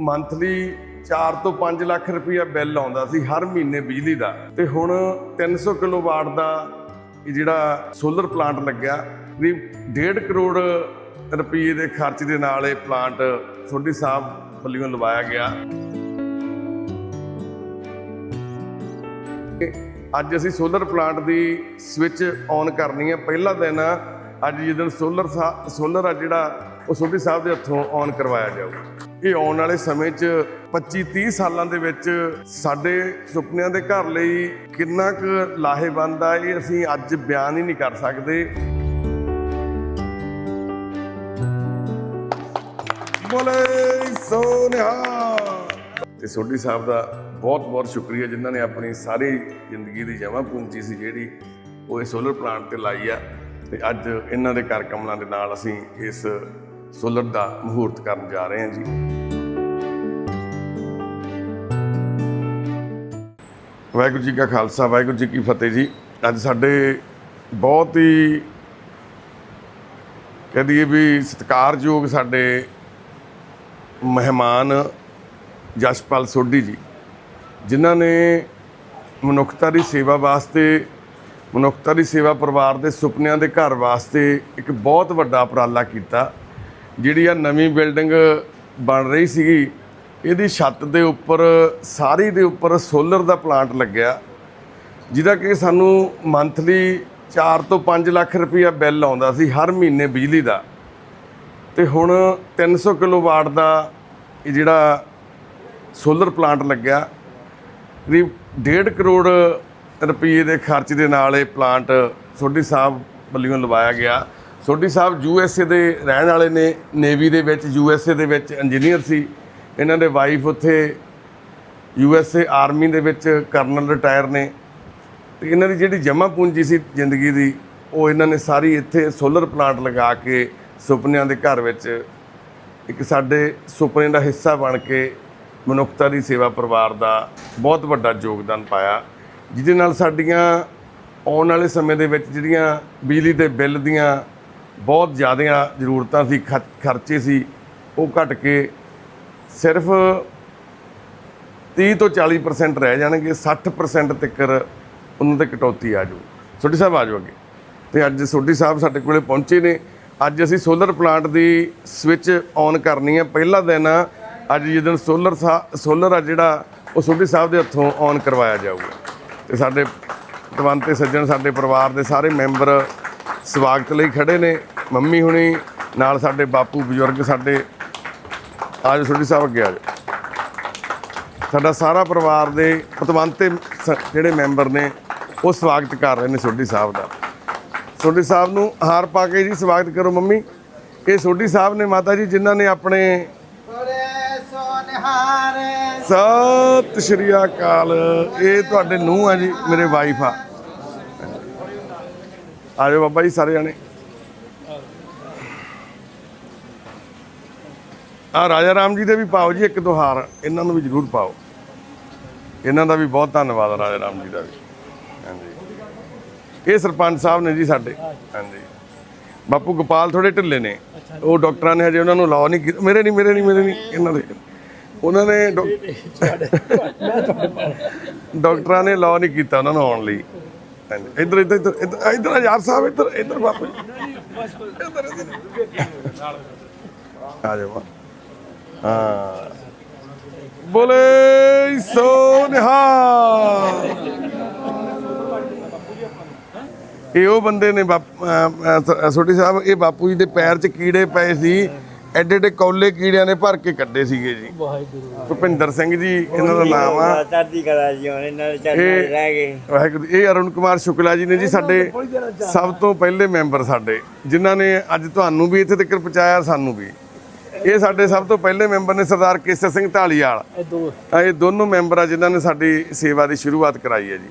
Monthly 4 ਤੋਂ 5 ਲੱਖ ਰੁਪਇਆ bill ਆਉਂਦਾ ਸੀ ਹਰ ਮਹੀਨੇ ਬਿਜਲੀ ਦਾ। ਤੇ ਹੁਣ 300 ਕਿਲੋਵਾਟ ਦਾ ਇਹ ਜਿਹੜਾ ਸੋਲਰ ਪਲਾਂਟ ਲੱਗਿਆ ਕਰੀਬ 1.5 ਕਰੋੜ ਰੁਪਏ ਦੇ ਖਰਚ ਦੇ ਨਾਲ ਇਹ ਪਲਾਂਟ ਸੋਢੀ ਸਾਹਿਬ ਵੱਲੋਂ ਲਵਾਇਆ ਗਿਆ। ਅੱਜ ਅਸੀਂ ਸੋਲਰ ਪਲਾਂਟ ਦੀ ਸਵਿਚ ਔਨ ਕਰਨੀ ਹੈ ਪਹਿਲਾ ਦਿਨ ਅੱਜ ਜਦੋਂ ਸੋਲਰ ਸੋਲਰ ਆ ਜਿਹੜਾ, ਉਹ ਸੋਢੀ ਸਾਹਿਬ ਦੇ ਹੱਥੋਂ ਔਨ ਕਰਵਾਇਆ ਜਾਊਗਾ। ਇਹ ਆਉਣ ਵਾਲੇ ਸਮੇਂ 'ਚ 25 30 ਸਾਲਾਂ ਦੇ ਵਿੱਚ ਸਾਡੇ ਸੁਪਨਿਆਂ ਦੇ ਘਰ ਲਈ ਕਿੰਨਾ ਕੁ ਲਾਹੇਵੰਦ ਆ ਇਹ ਅਸੀਂ ਅੱਜ ਬਿਆਨ ਹੀ ਨਹੀਂ ਕਰ ਸਕਦੇ। ਬੋਲੇ ਸੋਨਿਹਾ ਤੇ ਸੋਢੀ ਸਾਹਿਬ ਦਾ ਬਹੁਤ ਬਹੁਤ ਸ਼ੁਕਰੀਆ ਜਿਨ੍ਹਾਂ ਨੇ ਆਪਣੀ ਸਾਰੀ ਜ਼ਿੰਦਗੀ ਦੀ ਜਮ੍ਹਾਂ ਪੂੰਜੀ ਸੀ ਜਿਹੜੀ ਉਹ ਇਹ ਸੋਲਰ ਪਲਾਂਟ ਤੇ ਲਾਈ ਆ। ਤੇ ਅੱਜ ਇਹਨਾਂ ਦੇ ਕਰ ਕਮਲਾਂ ਦੇ ਨਾਲ ਅਸੀਂ ਇਸ ਸੋਲਰ ਦਾ ਮਹੂਰਤ ਕਰਨ ਜਾ ਰਹੇ ਹਾਂ ਜੀ। ਵਾਹਿਗੁਰੂ ਜੀ ਕਾ ਖਾਲਸਾ, ਵਾਹਿਗੁਰੂ ਜੀ ਕੀ ਫਤਿਹ ਜੀ। ਅੱਜ ਸਾਡੇ ਬਹੁਤ ਹੀ ਕਹਿ ਦਈਏ ਵੀ ਸਤਿਕਾਰਯੋਗ ਸਾਡੇ ਮਹਿਮਾਨ ਜਸ਼ਪਾਲ ਸੋਢੀ ਜੀ, ਜਿਨ੍ਹਾਂ ਨੇ ਮਨੁੱਖਤਾ ਦੀ ਸੇਵਾ ਵਾਸਤੇ, ਮਨੁੱਖਤਾ ਦੀ ਸੇਵਾ ਪਰਿਵਾਰ ਦੇ ਸੁਪਨਿਆਂ ਦੇ ਘਰ ਵਾਸਤੇ ਇੱਕ ਬਹੁਤ ਵੱਡਾ ਉਪਰਾਲਾ ਕੀਤਾ। ਜਿਹੜੀ ਆ ਨਵੀਂ ਬਿਲਡਿੰਗ ਬਣ ਰਹੀ ਸੀਗੀ, ਇਹਦੀ ਛੱਤ ਦੇ ਉੱਪਰ, ਸਾਰੀ ਦੇ ਉੱਪਰ ਸੋਲਰ ਦਾ ਪਲਾਂਟ ਲੱਗਿਆ। ਜਿਹਦਾ ਕਿ ਸਾਨੂੰ ਮੰਥਲੀ 4 ਤੋਂ 5 ਲੱਖ ਰੁਪਇਆ ਬਿੱਲ ਆਉਂਦਾ ਸੀ, ਹਰ ਮਹੀਨੇ ਬਿਜਲੀ ਦਾ। ਤੇ ਹੁਣ 300 ਕਿਲੋਵਾਟ ਦਾ ਇਹ ਜਿਹੜਾ ਸੋਲਰ ਪਲਾਂਟ ਲੱਗਿਆ ਕਰੀਬ 1.5 ਕਰੋੜ ਰੁਪਏ ਦੇ ਖਰਚ ਦੇ ਨਾਲ ਇਹ ਪਲਾਂਟ ਸੋਢੀ ਸਾਹਿਬ ਵੱਲੋਂ ਲਵਾਇਆ ਗਿਆ। Sodhi Sahib, U S A ਦੇ ਰਹਿਣ ਵਾਲੇ ਨੇ, ਨੇਵੀ ਦੇ ਵਿੱਚ, ਯੂ ਐਸ ਏ ਦੇ ਵਿੱਚ ਇੰਜੀਨੀਅਰ ਸੀ। ਇਹਨਾਂ ਦੇ ਵਾਈਫ ਉੱਥੇ ਯੂ ਐਸ ਏ ਆਰਮੀ ਦੇ ਵਿੱਚ ਕਰਨਲ ਰਿਟਾਇਰ ਨੇ। ਤੇ ਇਹਨਾਂ ਦੀ ਜਿਹੜੀ ਜਮ੍ਹਾਂ ਪੂੰਜੀ ਸੀ ਜ਼ਿੰਦਗੀ ਦੀ, ਉਹ ਇਹਨਾਂ ਨੇ ਸਾਰੀ ਇੱਥੇ ਸੋਲਰ ਪਲਾਂਟ ਲਗਾ ਕੇ ਸੁਪਨਿਆਂ ਦੇ ਘਰ ਵਿੱਚ ਇੱਕ ਸਾਡੇ ਸੁਪਨੇ ਦਾ ਹਿੱਸਾ ਬਣ ਕੇ ਮਨੁੱਖਤਾ ਦੀ ਸੇਵਾ ਪਰਿਵਾਰ ਦਾ ਬਹੁਤ ਵੱਡਾ ਯੋਗਦਾਨ ਪਾਇਆ। ਜਿਹਦੇ ਨਾਲ ਸਾਡੀਆਂ ਆਉਣ ਵਾਲੇ ਸਮੇਂ ਦੇ ਵਿੱਚ ਜਿਹੜੀਆਂ ਬਿਜਲੀ ਦੇ ਬਿੱਲ ਦੀਆਂ ਬਹੁਤ ਜ਼ਿਆਦੀਆਂ ਜ਼ਰੂਰਤਾਂ ਸੀ ਖਰਚੇ ਸੀ, ਉਹ ਘਟ ਕੇ ਸਿਰਫ 30 ਤੋਂ 40% ਰਹਿ ਜਾਣਗੇ 60% ਤੱਕ ਉਹਨਾਂ ਤੇ ਕਟੌਤੀ ਆ ਜਾਊ। ਸੋਢੀ ਸਾਹਿਬ ਆ ਜਾਓ ਅੱਗੇ। ਤੇ ਅੱਜ ਸੋਢੀ ਸਾਹਿਬ ਸਾਡੇ ਕੋਲੇ ਪਹੁੰਚੇ ਨੇ। ਅੱਜ ਅਸੀਂ ਸੋਲਰ ਪਲਾਂਟ ਦੀ ਸਵਿਚ ਔਨ ਕਰਨੀ ਹੈ ਪਹਿਲਾ ਦਿਨ ਆ ਅੱਜ ਜਦੋਂ ਸੋਲਰ ਸੋਲਰ ਆ ਜਿਹੜਾ, ਉਹ ਸੋਢੀ ਸਾਹਿਬ ਦੇ ਹੱਥੋਂ ਔਨ ਕਰਵਾਇਆ ਜਾਊਗਾ। ਤੇ ਸਾਡੇ ਤਵੰਤੇ ਸੱਜਣ, ਸਾਡੇ ਪਰਿਵਾਰ ਦੇ ਸਾਰੇ ਮੈਂਬਰ ਸਵਾਗਤ ਲਈ ਖੜੇ ਨੇ ਮੰਮੀ ਹੁਣੀ, ਨਾਲ ਸਾਡੇ ਬਾਪੂ ਬਜ਼ੁਰਗ ਸਾਡੇ, ਆਜੋ ਸੋਢੀ ਸਾਹਿਬ ਅੱਗੇ ਆ ਜਾਓ ਸਾਡਾ ਸਾਰਾ ਪਰਿਵਾਰ ਦੇ ਪਤਵੰਤੇ ਸ- ਜਿਹੜੇ ਮੈਂਬਰ ਨੇ, ਉਹ ਸਵਾਗਤ ਕਰ ਰਹੇ ਨੇ ਸੋਢੀ ਸਾਹਿਬ ਦਾ। ਸੋਢੀ ਸਾਹਿਬ ਨੂੰ ਹਾਰ ਪਾ ਕੇ ਜੀ ਸਵਾਗਤ ਕਰੋ ਮੰਮੀ। ਇਹ ਸੋਢੀ ਸਾਹਿਬ ਨੇ ਮਾਤਾ ਜੀ, ਜਿਨ੍ਹਾਂ ਨੇ ਆਪਣੇ ਸਤਿ ਸ਼੍ਰੀ ਅਕਾਲ। ਇਹ ਤੁਹਾਡੇ ਨੂੰਹ ਆ ਜੀ, ਮੇਰੇ ਵਾਈਫ ਆ। ਆਜੋ ਬਾਬਾ ਜੀ ਸਾਰੇ ਜਾਣੇ। ਆ ਰਾਜਾ ਰਾਮ ਜੀ ਦੇ ਵੀ ਪਾਓ ਜੀ ਇੱਕ ਦੋ ਹਾਰ ਇਹਨਾਂ ਨੂੰ ਵੀ ਜ਼ਰੂਰ ਪਾਓ। ਇਹਨਾਂ ਦਾ ਵੀ ਬਹੁਤ ਧੰਨਵਾਦ ਆ ਰਾਜਾ ਰਾਮ ਜੀ ਦਾ ਵੀ। ਹਾਂਜੀ। ਇਹ ਸਰਪੰਚ ਸਾਹਿਬ ਨੇ ਜੀ ਸਾਡੇ। ਹਾਂਜੀ। ਬਾਪੂ ਗੋਪਾਲ ਥੋੜੇ ਢਿੱਲੇ ਨੇ। ਉਹ ਡਾਕਟਰਾਂ ਨੇ ਹਜੇ ਉਹਨਾਂ ਨੂੰ ਲਾਅ ਨਹੀਂ ਕੀਤਾ। ਮੇਰੇ ਨਹੀਂ ਮੇਰੇ ਨਹੀਂ ਮੇਰੇ ਨਹੀਂ ਇਹਨਾਂ ਦੇ। ਉਹਨਾਂ ਨੇ ਡਾਕ- ਡਾਕਟਰਾਂ ਨੇ ਲਾਅ ਨਹੀਂ ਕੀਤਾ ਉਹਨਾਂ ਨੂੰ ਆਉਣ ਲਈ। ਹਾਂਜੀ ਇੱਧਰ ਇੱਧਰ ਇੱਧਰ ਇੱਧਰ ਇੱਧਰ ਆ ਯਾਰ ਸਾਹਿਬ ਇੱਧਰ ਇੱਧਰ ਬਾਪੂ ਜੀ। ਇੱਧਰ ਇੱਧਰ। ਆ ਜਾਓ ਹਾਂ। ਬੋਲੇ ਸੋ ਸੋਨਿਹਾ। ਇਹ ਉਹ ਬੰਦੇ ਨੇ ਬਾਪ- ਅਮ, ਅਮ, ਸ- ਸਾਹਿਬ ਇਹ ਬਾਪੂ ਜੀ ਦੇ ਪੈਰ 'ਚ ਕੀੜੇ ਪਏ ਸੀ। ਐਡੇ ਐਡੇ ਕੌਲੇ ਕੀੜਿਆਂ ਨੇ ਭਰ ਕੇ ਕੱਢੇ ਸੀਗੇ ਜੀ। ਵਾਹਿਗੁਰੂ। ਭੁਪਿੰਦਰ ਸਿੰਘ ਜੀ ਇਹਨਾਂ ਦਾ ਨਾਮ ਆ। ਚੜ੍ਹਦੀ ਕਲਾ ਜੀ ਹੁਣ ਇਹਨਾਂ ਦੇ ਚਰਨਾਂ 'ਚ ਰਹਿ ਗਏ। ਵਾਹਿਗੁਰੂ ਇਹ ਅਰੁਣ ਕੁਮਾਰ ਸ਼ੁਕਲਾ ਜੀ ਨੇ ਜੀ ਸਾਡੇ ਸਭ ਤੋਂ ਪਹਿਲੇ ਮੈਂਬਰ ਸਾਡੇ ਜਿਨ੍ਹਾਂ ਨੇ ਅੱਜ ਤੁਹਾਨੂੰ ਵੀ ਇੱਥੇ ਤੱਕ ਪਹੁੰਚਾਇਆ ਸਾਨੂੰ ਵੀ। ਇਹ ਸਾਡੇ ਸਭ ਤੋਂ ਪਹਿਲੇ ਮੈਂਬਰ ਨੇ ਸਰਦਾਰ ਕੇਸਰ ਸਿੰਘ ਢਾਲੀਵਾਲ। ਇਹ ਦੋ। ਤਾਂ ਇਹ ਦੋਨੋਂ ਮੈਂਬਰ ਆ ਜਿਨ੍ਹਾਂ ਨੇ ਸਾਡੀ ਸੇਵਾ ਦੀ ਸ਼ੁਰੂਆਤ ਕਰਾਈ ਹੈ ਜੀ।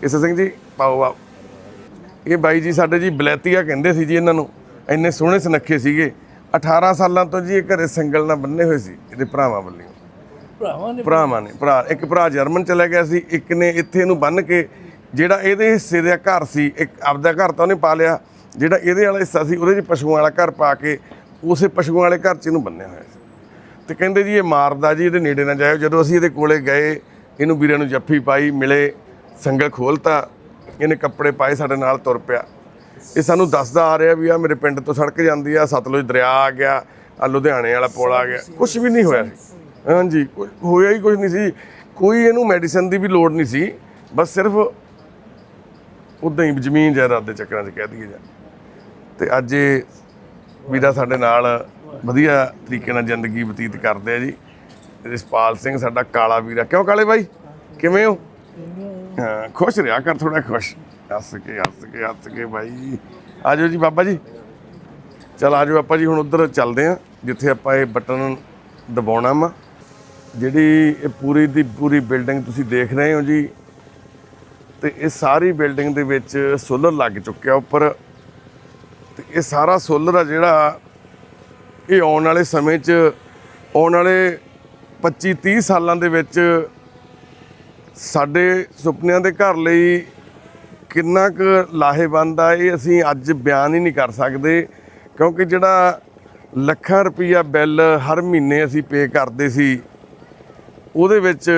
ਕੇਸਰ ਸਿੰਘ ਜੀ ਪਾਓ ਆ ਇਹ ਬਾਈ ਜੀ ਸਾਡੇ ਜੀ ਬਲੈਤੀਆ ਕਹਿੰਦੇ ਸੀ ਜੀ ਇਹਨਾਂ ਨੂੰ ਇੰਨੇ ਸੋਹਣੇ ਸੁਨੱਖੇ ਸੀਗੇ। 18 ਸਾਲਾਂ ਤੋਂ ਜੀ ਇਹ ਘਰੇ ਸਿੰਗਲ ਨਾਲ ਬੰਨੇ ਹੋਏ ਸੀ ਇਹਦੇ ਭਰਾਵਾਂ ਵੱਲੋਂ। ਭਰਾਵਾਂ ਨੇ ਭਰਾਵਾਂ ਨੇ ਭਰਾ ਇੱਕ ਭਰਾ ਜਰਮਨ ਚਲਾ ਗਿਆ ਸੀ ਇੱਕ ਨੇ ਇੱਥੇ ਇਹਨੂੰ ਬੰਨ ਕੇ ਜਿਹੜਾ ਇਹਦੇ ਹਿੱਸੇ ਦਾ ਘਰ ਸੀ ਇੱਕ ਆਪਦਾ ਘਰ ਤਾਂ ਉਹਨੇ ਪਾ ਲਿਆ ਜਿਹੜਾ ਇਹਦੇ ਵਾਲਾ ਹਿੱਸਾ ਸੀ ਉਹਦੇ 'ਚ ਪਸ਼ੂਆਂ ਵਾਲਾ ਘਰ ਪਾ ਕੇ ਉਸੇ ਪਸ਼ੂਆਂ ਵਾਲੇ ਘਰ 'ਚ ਇਹਨੂੰ ਬੰਨਿਆ ਹੋਇਆ ਸੀ। ਤੇ ਕਹਿੰਦੇ ਜੀ ਇਹ ਮਾਰਦਾ ਜੀ ਇਹਦੇ ਨੇੜੇ ਨਾ ਜਾਇਓ ਜਦੋਂ ਅਸੀਂ ਇਹਦੇ ਕੋਲੇ ਗਏ ਇਹਨੂੰ ਵੀਰਾਂ ਨੂੰ ਜੱਫੀ ਪਾਈ ਮਿਲੇ ਸੰਗਲ ਖੋਲਤਾ ਇਹਨੇ ਕੱਪੜੇ ਪਾਏ ਸਾਡੇ ਨਾਲ ਤੁਰ ਪਿਆ। ਇਹ ਸਾਨੂੰ ਦੱਸਦਾ ਆ ਰਿਹਾ ਵੀ ਆ ਮੇਰੇ ਪਿੰਡ ਤੋਂ ਸੜਕ ਜਾਂਦੀ ਆ ਸਤਲੁਜ ਦਰਿਆ ਆ ਗਿਆ ਆ ਲੁਧਿਆਣੇ ਵਾਲਾ ਪੁਲ ਆ ਗਿਆ। ਕੁਝ ਵੀ ਨਹੀਂ ਹੋਇਆ। ਸੀ। ਹਾਂਜੀ ਹੋਇਆ ਹੀ ਕੁਝ ਨਹੀਂ ਸੀ। ਕੋਈ ਇਹਨੂੰ ਮੈਡੀਸਨ ਦੀ ਵੀ ਲੋੜ ਨਹੀਂ ਸੀ। ਬਸ ਸਿਰਫ ਉਦਾਂ ਹੀ ਜ਼ਮੀਨ ਜਾਇਦਾਦ ਦੇ ਚੱਕਰਾਂ 'ਚ ਕਹਿ ਦਈਏ ਜਾਂ। ਤੇ ਅੱਜ ਇਹ ਵੀਰਾ ਸਾਡੇ ਨਾਲ ਵਧੀਆ ਤਰੀਕੇ ਨਾਲ ਜ਼ਿੰਦਗੀ ਬਤੀਤ ਕਰਦੇ ਆ ਜੀ। ਰਿਸਪਾਲ ਸਿੰਘ ਸਾਡਾ ਕਾਲਾ ਵੀਰਾ। ਕਿਉਂ ਕਾਲੇ ਬਾਈ? ਕਿਵੇਂ ਹੋ? ਹਾਂ, ਖੁਸ਼ ਰਿਹਾ ਕਰ ਥੋੜਾ ਖੁਸ਼। ਹੱਸ ਕੇ ਹੱਸ ਕੇ ਹੱਸ ਕੇ ਬਾਈ। ਆਜੋ ਜੀ ਬਾਬਾ ਜੀ। ਚਲ ਆਜੋ ਆਪਾਂ ਜੀ, ਹੁਣ ਉਧਰ ਚੱਲਦੇ ਆ ਜਿੱਥੇ ਆਪਾਂ ਇਹ ਬਟਨ ਦਬਾਉਣਾ ਵਾ। ਜਿਹੜੀ ਇਹ ਪੂਰੀ ਦੀ ਪੂਰੀ ਬਿਲਡਿੰਗ ਤੁਸੀਂ ਦੇਖ ਰਹੇ ਹੋ ਜੀ, ਤੇ ਇਹ ਸਾਰੀ ਬਿਲਡਿੰਗ ਦੇ ਵਿੱਚ ਸੋਲਰ ਲੱਗ ਚੁੱਕਿਆ ਉੱਪਰ। ਤੇ ਇਹ ਸਾਰਾ ਸੋਲਰ ਆ ਜਿਹੜਾ, ਇਹ ਆਉਣ ਵਾਲੇ ਸਮੇਂ 'ਚ, ਆਉਣ ਵਾਲੇ 25 30 ਸਾਲਾਂ ਦੇ ਵਿੱਚ ਸਾਡੇ ਸੁਪਨਿਆਂ ਦੇ ਘਰ ਲਈ ਕਿੰਨਾ ਕੁ ਲਾਹੇਵੰਦ ਆ, ਇਹ ਅਸੀਂ ਅੱਜ ਬਿਆਨ ਹੀ ਨਹੀਂ ਕਰ ਸਕਦੇ, ਕਿਉਂਕਿ ਜਿਹੜਾ ਲੱਖਾਂ ਰੁਪਈਆ ਬਿੱਲ ਹਰ ਮਹੀਨੇ ਅਸੀਂ ਪੇ ਕਰਦੇ ਸੀ, ਉਹਦੇ ਵਿੱਚ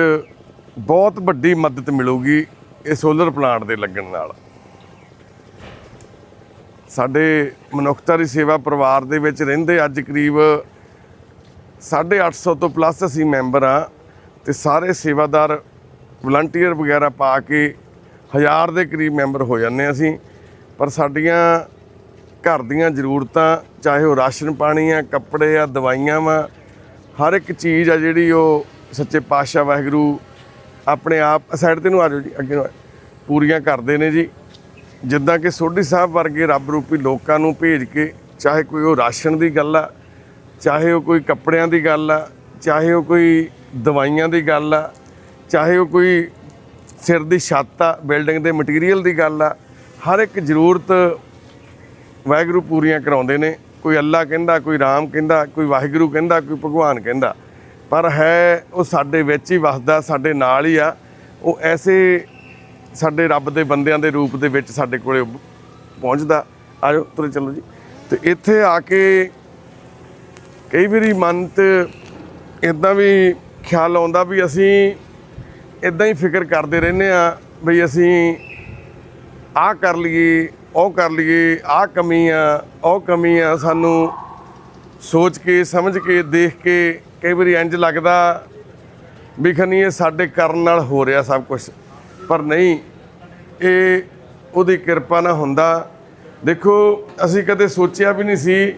ਬਹੁਤ ਵੱਡੀ ਮਦਦ ਮਿਲੂਗੀ ਇਹ ਸੋਲਰ ਪਲਾਂਟ ਦੇ ਲੱਗਣ ਨਾਲ। ਸਾਡੇ ਮਨੁੱਖਤਾ ਦੀ ਸੇਵਾ ਪਰਿਵਾਰ ਦੇ ਵਿੱਚ ਰਹਿੰਦੇ ਅੱਜ ਕਰੀਬ 850 ਤੋਂ ਪਲੱਸ ਅਸੀਂ ਮੈਂਬਰ ਆ, ਤੇ ਸਾਰੇ ਸੇਵਾਦਾਰ ਵਲੰਟੀਅਰ ਵਗੈਰਾ ਪਾ ਕੇ ਹਜ਼ਾਰ ਦੇ ਕਰੀਬ ਮੈਂਬਰ ਹੋ ਜਾਂਦੇ ਹਾਂ ਅਸੀਂ, ਪਰ ਸਾਡੀਆਂ ਘਰ ਦੀਆਂ ਜ਼ਰੂਰਤਾਂ, ਚਾਹੇ ਉਹ ਰਾਸ਼ਨ ਪਾਣੀ ਆ, ਕੱਪੜੇ ਆ, ਦਵਾਈਆਂ ਵਾ, ਹਰ ਇੱਕ ਚੀਜ਼ ਆ ਜਿਹੜੀ ਉਹ ਸੱਚੇ ਪਾਤਸ਼ਾਹ ਵਾਹਿਗੁਰੂ ਆਪਣੇ ਆਪ ਸਾਈਡ ਤੇ ਨੂੰ ਆ ਜਾਓ ਜੀ, ਅੱਗੇ ਨੂੰ ਪੂਰੀਆਂ ਕਰਦੇ ਨੇ ਜੀ। ਜਿੱਦਾਂ ਕਿ ਸੋਢੀ ਸਾਹਿਬ ਵਰਗੇ ਰੱਬ ਰੂਪੀ ਲੋਕਾਂ ਨੂੰ ਭੇਜ ਕੇ, ਚਾਹੇ ਕੋਈ ਉਹ ਰਾਸ਼ਨ ਦੀ ਗੱਲ ਆ, ਚਾਹੇ ਉਹ ਕੋਈ ਕੱਪੜਿਆਂ ਦੀ ਗੱਲ ਆ, ਚਾਹੇ ਉਹ ਕੋਈ ਦਵਾਈਆਂ ਦੀ ਗੱਲ ਆ ਚਾਹੇ ਉਹ ਕੋਈ ਸਿਰ ਦੀ ਛੱਤ ਆ, ਬਿਲਡਿੰਗ ਦੇ ਮਟੀਰੀਅਲ ਦੀ ਗੱਲ ਆ, ਹਰ ਇੱਕ ਜ਼ਰੂਰਤ ਵਾਹਿਗੁਰੂ ਪੂਰੀਆਂ ਕਰਾਉਂਦੇ ਨੇ। ਕੋਈ ਅੱਲਾ ਕਹਿੰਦਾ, ਕੋਈ ਰਾਮ ਕਹਿੰਦਾ, ਕੋਈ ਵਾਹਿਗੁਰੂ ਕਹਿੰਦਾ, ਕੋਈ ਭਗਵਾਨ ਕਹਿੰਦਾ। ਪਰ ਹੈ, ਉਹ ਸਾਡੇ ਵਿੱਚ ਹੀ ਵਸਦਾ, ਸਾਡੇ ਨਾਲ ਹੀ ਆ। ਉਹ ਐਸੇ ਸਾਡੇ ਰੱਬ ਦੇ ਬੰਦਿਆਂ ਦੇ ਰੂਪ ਦੇ ਵਿੱਚ ਸਾਡੇ ਕੋਲੇ ਪਹੁੰਚਦਾ। ਆਜੋ, ਤੁਰੇ ਚੱਲੋ ਜੀ। ਤੇ ਇੱਥੇ ਆ ਕੇ ਕਈ ਵਾਰੀ ਮਨ ਤੇ ਇਦਾਂ ਵੀ ਖਿਆਲ ਆਉਂਦਾ ਵੀ ਅਸੀਂ ਇਦਾਂ ਹੀ ਫਿਕਰ ਕਰਦੇ ਰਹਿੰਦੇ ਆ ਬਈ ਅਸੀਂ ਆਹ ਕਰ ਲਈਏ, ਉਹ ਕਰ ਲਈਏ, ਆਹ ਕਮੀ ਆ, ਉਹ ਕਮੀ ਆ। ਸਾਨੂੰ ਸੋਚ ਕੇ, ਸਮਝ ਕੇ, ਦੇਖ ਕੇ ਕਈ ਵਾਰੀ ਇੰਜ ਲੱਗਦਾ ਵੀ ਖਨੀ ਇਹ ਸਾਡੇ ਕਰਨ ਨਾਲ ਹੋ ਰਿਹਾ ਸਭ ਕੁਝ ਪਰ ਨਹੀਂ, ਇਹ ਉਹਦੀ ਕਿਰਪਾ ਨਾਲ ਹੁੰਦਾ। ਦੇਖੋ, ਅਸੀਂ ਕਦੇ ਸੋਚਿਆ ਵੀ ਨਹੀਂ ਸੀ,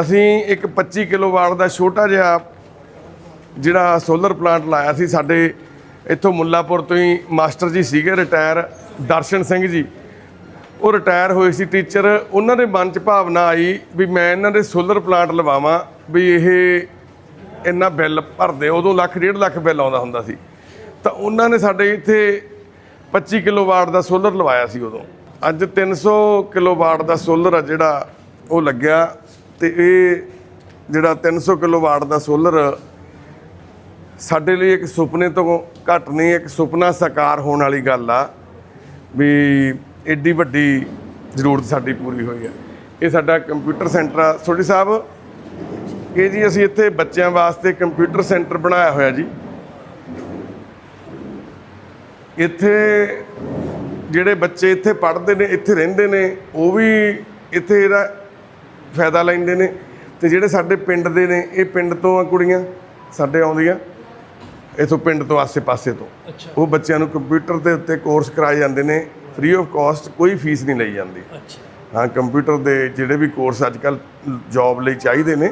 ਅਸੀਂ ਇੱਕ 25 ਕਿਲੋਵਾਟ ਦਾ ਛੋਟਾ ਜਿਹਾ ਜਿਹੜਾ ਸੋਲਰ ਪਲਾਂਟ ਲਾਇਆ ਸੀ ਸਾਡੇ ਇੱਥੋਂ ਮੁੱਲਾਪੁਰ ਤੋਂ ਹੀ ਮਾਸਟਰ ਜੀ ਸੀਗੇ ਰਿਟਾਇਰ ਦਰਸ਼ਨ ਸਿੰਘ ਜੀ। ਉਹ ਰਿਟਾਇਰ ਹੋਏ ਸੀ ਟੀਚਰ ਉਹਨਾਂ ਦੇ ਮਨ 'ਚ ਭਾਵਨਾ ਆਈ ਵੀ ਮੈਂ ਇਹਨਾਂ ਦੇ ਸੋਲਰ ਪਲਾਂਟ ਲਵਾਵਾਂ, ਵੀ ਇਹ ਇੰਨਾ ਬਿੱਲ ਭਰਦੇ। ਉਦੋਂ ਲੱਖ, ਡੇਢ ਲੱਖ ਬਿੱਲ ਆਉਂਦਾ ਹੁੰਦਾ ਸੀ। ਤਾਂ ਉਹਨਾਂ ਨੇ ਸਾਡੇ ਇੱਥੇ 25 ਕਿਲੋਵਾਟ ਦਾ ਸੋਲਰ ਲਵਾਇਆ ਸੀ ਉਦੋਂ। ਅੱਜ 300 ਕਿਲੋਵਾਟ ਦਾ ਸੋਲਰ ਆ ਜਿਹੜਾ ਉਹ ਲੱਗਿਆ ਤੇ ਇਹ ਜਿਹੜਾ 300 ਕਿਲੋਵਾਟ ਦਾ ਸੋਲਰ ਸਾਡੇ ਲਈ ਇੱਕ ਸੁਪਨੇ ਤੋਂ ਘੱਟ ਨਹੀਂ, ਇੱਕ ਸੁਪਨਾ ਸਾਕਾਰ ਹੋਣ ਵਾਲੀ ਗੱਲ ਆ ਵੀ ਐਡੀ ਵੱਡੀ ਜ਼ਰੂਰਤ ਸਾਡੀ ਪੂਰੀ ਹੋਈ ਆ। ਇਹ ਸਾਡਾ ਕੰਪਿਊਟਰ ਸੈਂਟਰ ਆ। ਸੋਢੀ ਸਾਹਿਬ, ਇਹ ਜੀ ਅਸੀਂ ਇੱਥੇ ਬੱਚਿਆਂ ਵਾਸਤੇ ਕੰਪਿਊਟਰ ਸੈਂਟਰ ਬਣਾਇਆ ਹੋਇਆ ਜੀ। ਇੱਥੇ ਜਿਹੜੇ ਬੱਚੇ ਇੱਥੇ ਪੜ੍ਹਦੇ ਨੇ, ਇੱਥੇ ਰਹਿੰਦੇ ਨੇ, ਉਹ ਵੀ ਇੱਥੇ ਇਹਦਾ ਫਾਇਦਾ ਲੈਂਦੇ ਨੇ। ਤੇ ਜਿਹੜੇ ਸਾਡੇ ਪਿੰਡ ਦੇ ਨੇ, ਇਹ ਪਿੰਡ ਤੋਂ ਆ ਕੁੜੀਆਂ, ਸਾਡੇ ਆਉਂਦੀਆਂ। ਇਥੋਂ ਪਿੰਡ ਤੋਂ ਆਸੇ-ਪਾਸੇ ਤੋਂ। ਉਹ ਬੱਚਿਆਂ ਨੂੰ ਕੰਪਿਊਟਰ ਦੇ ਉੱਤੇ ਕੋਰਸ ਕਰਾਏ ਜਾਂਦੇ ਨੇ ਫ੍ਰੀ ਆਫ ਕਾਸਟ ਕੋਈ ਫੀਸ ਨਹੀਂ ਲਈ ਜਾਂਦੀ। ਅੱਛਾ। ਹਾਂ ਕੰਪਿਊਟਰ ਦੇ ਜਿਹੜੇ ਵੀ ਕੋਰਸ ਅੱਜ ਕੱਲ ਜੌਬ ਲਈ ਚਾਹੀਦੇ ਨੇ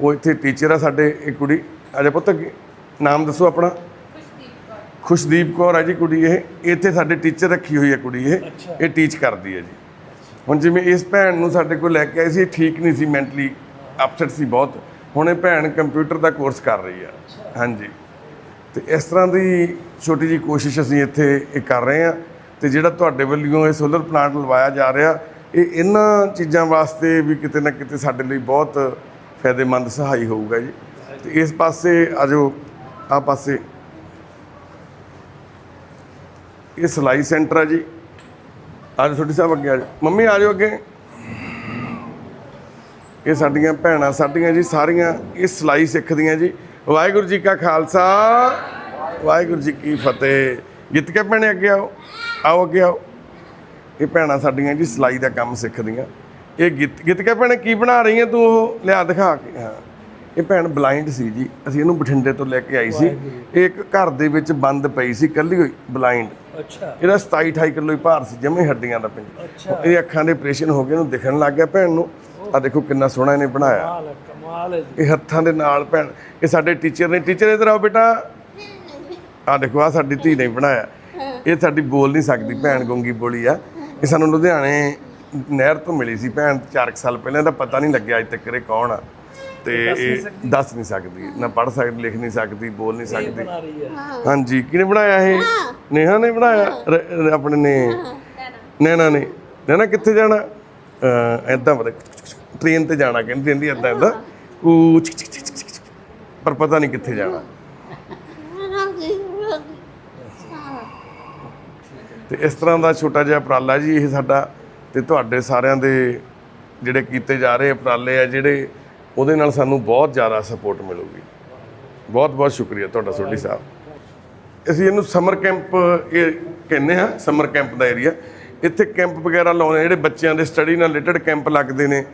ਉਹ ਇੱਥੇ ਟੀਚਰ ਆ ਸਾਡੇ ਇੱਕ ਕੁੜੀ ਅਜੇ ਪੁੱਤ ਨਾਮ ਦੱਸੋ ਆਪਣਾ? ਖੁਸ਼ਦੀਪ ਕੌਰ। ਹੈ ਜੀ ਕੁੜੀ ਇਹ ਇੱਥੇ ਸਾਡੇ ਟੀਚਰ ਰੱਖੀ ਹੋਈ ਹੈ ਕੁੜੀ ਇਹ ਇਹ ਟੀਚ ਕਰਦੀ ਹੈ ਜੀ। ਹੁਣ ਜਿਵੇਂ ਇਸ ਭੈਣ ਨੂੰ ਸਾਡੇ ਕੋਲ ਲੈ ਕੇ ਆਏ ਸੀ ਠੀਕ ਨਹੀਂ ਸੀ ਮੈਂਟਲੀ ਅਪਸੈਟ ਸੀ ਬਹੁਤ। ਹੁਣ ਇਹ ਭੈਣ ਕੰਪਿਊਟਰ ਦਾ ਕੋਰਸ ਕਰ ਰਹੀ ਹੈ ਹਾਂਜੀ। ਤੇ ਇਸ ਤਰ੍ਹਾਂ ਦੀ ਛੋਟੀ ਜੀ ਕੋਸ਼ਿਸ਼ ਅਸੀਂ ਇੱਥੇ ਇਹ ਕਰ ਰਹੇ ਹਾਂ ਤੇ ਜਿਹੜਾ ਤੁਹਾਡੇ ਵੱਲੋਂ ਇਹ ਸੋਲਰ ਪਲਾਂਟ ਲਵਾਇਆ ਜਾ ਰਿਹਾ, ਇਹ ਇਹਨਾਂ ਚੀਜ਼ਾਂ ਵਾਸਤੇ ਵੀ ਕਿਤੇ ਨਾ ਕਿਤੇ ਸਾਡੇ ਲਈ ਬਹੁਤ ਫਾਇਦੇਮੰਦ ਸਹਾਈ ਹੋਊਗਾ ਜੀ। ਤੇ ਇਸ ਪਾਸੇ ਆਜੋ ਆ ਪਾਸੇ। ਇਹ ਸਿਲਾਈ ਸੈਂਟਰ ਆ ਜੀ। ਆਜੋ ਛੋਟੀ ਸਾਹਿਬ ਅੱਗੇ ਆਜੋ ਮੰਮੀ ਆ ਜਾਓ ਅੱਗੇ। ਇਹ ਸਾਡੀਆਂ ਭੈਣਾਂ, ਸਾਡੀਆਂ ਜੀ ਸਾਰੀਆਂ ਇਹ ਸਿਲਾਈ ਸਿੱਖਦੀਆਂ ਜੀ। ਵਾਹਿਗੁਰੂ ਜੀ ਕਾ ਖਾਲਸਾ। ਵਾਹਿਗੁਰੂ ਜੀ ਕੀ ਫਤਿਹ। ਜਿੱਤ ਕੇ ਭੈਣੇ ਅੱਗੇ ਆਓ ਆਓ ਅੱਗੇ ਆਓ। ਇਹ ਭੈਣਾਂ ਸਾਡੀਆਂ ਜੀ ਸਿਲਾਈ ਦਾ ਕੰਮ ਸਿੱਖਦੀਆਂ। ਇਹ ਗਿੱਤ ਗਿੱਤ ਕੇ ਭੈਣੇ ਕੀ ਬਣਾ ਰਹੀ ਹੈ ਤੂੰ ਉਹ? ਲਿਆ ਦਿਖਾ ਕੇ। ਹਾਂ। ਇਹ ਭੈਣ ਬਲਾਈਂਡ ਸੀ ਜੀ। ਅਸੀਂ ਇਹਨੂੰ ਬਠਿੰਡੇ ਤੋਂ ਲੈ ਕੇ ਆਈ ਸੀ। ਇਹ ਇੱਕ ਘਰ ਦੇ ਵਿੱਚ ਬੰਦ ਪਈ ਸੀ ਕੱਲੀ ਹੋਈ ਬਲਾਈਂਡ। ਅੱਛਾ। ਇਹਦਾ 27 28 ਕਿਲੋ ਹੀ ਭਾਰ ਸੀ ਜਮੇ ਹੱਡੀਆਂ ਦਾ ਪਿੰਡ। ਅੱਛਾ। ਇਹ ਅੱਖਾਂ ਦੇ ਆਪਰੇਸ਼ਨ ਹੋ ਗਏ ਇਹਨੂੰ ਦਿਖਣ ਲੱਗ ਗਿਆ ਭੈਣ ਨੂੰ। ਆ ਦੇਖੋ ਕਿੰਨਾ ਸੋਹਣਾ ਇਹਨੇ ਬਣਾਇਆ। ਕਮਾਲ ਹੈ ਜੀ। ਇਹ ਹੱਥਾਂ ਦੇ ਨਾਲ ਭੈਣ ਇਹ ਸਾਡੇ ਟੀਚਰ ਨੇ। ਟੀਚਰ ਇਧਰ ਆਓ ਬੇਟਾ। ਆ ਦੇਖੋ ਆ ਸਾਡੀ ਧੀ ਨੇ ਬਣਾਇਆ। ਇਹ ਸਾਡੀ ਬੋਲ ਨਹੀਂ ਸਕਦੀ ਭੈਣ ਗੁੰਗੀ ਬੋਲੀ ਆ। ਇਹ ਸਾਨੂੰ ਲੁਧਿਆਣੇ ਨਹਿਰ ਤੋਂ ਮਿਲੀ ਸੀ ਭੈਣ 4 ਸਾਲ ਪਹਿਲਾਂ ਇਹਦਾ ਪਤਾ ਨਹੀਂ ਲੱਗਿਆ ਅੱਜ ਤੱਕ ਇਹ ਕੌਣ ਆ। ਤੇ ਇਹ ਦੱਸ ਨਹੀਂ ਸਕਦੀ। ਨਾ ਪੜ ਸਕਦੀ ਲਿਖ ਨਹੀਂ ਸਕਦੀ ਬੋਲ ਨਹੀਂ ਸਕਦੀ। ਹਾਂਜੀ ਕਿਹਨੇ ਬਣਾਇਆ ਇਹ? ਨੇਹਾ ਨੇ ਬਣਾਇਆ? ਆਪਣੇ ਨੇ। ਨੈਣਾ ਨੇ। ਨੈਣਾ ਕਿੱਥੇ ਜਾਣਾ? ਐਦਾਂ ਬੜੇ ਟ੍ਰੇਨ ਤੇ ਜਾਣਾ ਕਹਿੰਦੀ ਰਹਿੰਦੀ ਐਦਾਂ ਐਦਾਂ ਉਹ ਛਿਕ ਛਿਕ ਛਿਕ ਛਿਕ ਛਿਕ। ਪਰ ਪਤਾ ਨਹੀਂ ਕਿੱਥੇ ਜਾਣਾ। ਤੇ ਇਸ ਤਰ੍ਹਾਂ ਦਾ ਛੋਟਾ ਜਿਹਾ ਉਪਰਾਲਾ ਜੀ ਇਹ ਸਾਡਾ ਤੇ ਤੁਹਾਡੇ ਸਾਰਿਆਂ ਦੇ ਜਿਹੜੇ ਕੀਤੇ ਜਾ ਰਹੇ ਉਪਰਾਲੇ ਆ, ਜਿਹੜੇ ਉਹਦੇ ਨਾਲ ਸਾਨੂੰ ਬਹੁਤ ਜ਼ਿਆਦਾ ਸਪੋਰਟ ਮਿਲੂਗੀ। ਬਹੁਤ ਬਹੁਤ ਸ਼ੁਕਰੀਆ ਤੁਹਾਡਾ, ਸੋਢੀ ਸਾਹਿਬ। ਅਸੀਂ ਇਹਨੂੰ ਸਮਰ ਕੈਂਪ ਇਹ ਕਹਿੰਦੇ ਆ ਸਮਰ ਕੈਂਪ ਦਾ ਏਰੀਆ ਇੱਥੇ ਕੈਂਪ ਵਗੈਰਾ ਲਾਉਣੇ ਜਿਹੜੇ ਬੱਚਿਆਂ ਦੇ ਸਟੱਡੀ ਨਾਲ ਰਿਲੇਟਡ ਕੈਂਪ ਲੱਗਦੇ ਨੇ।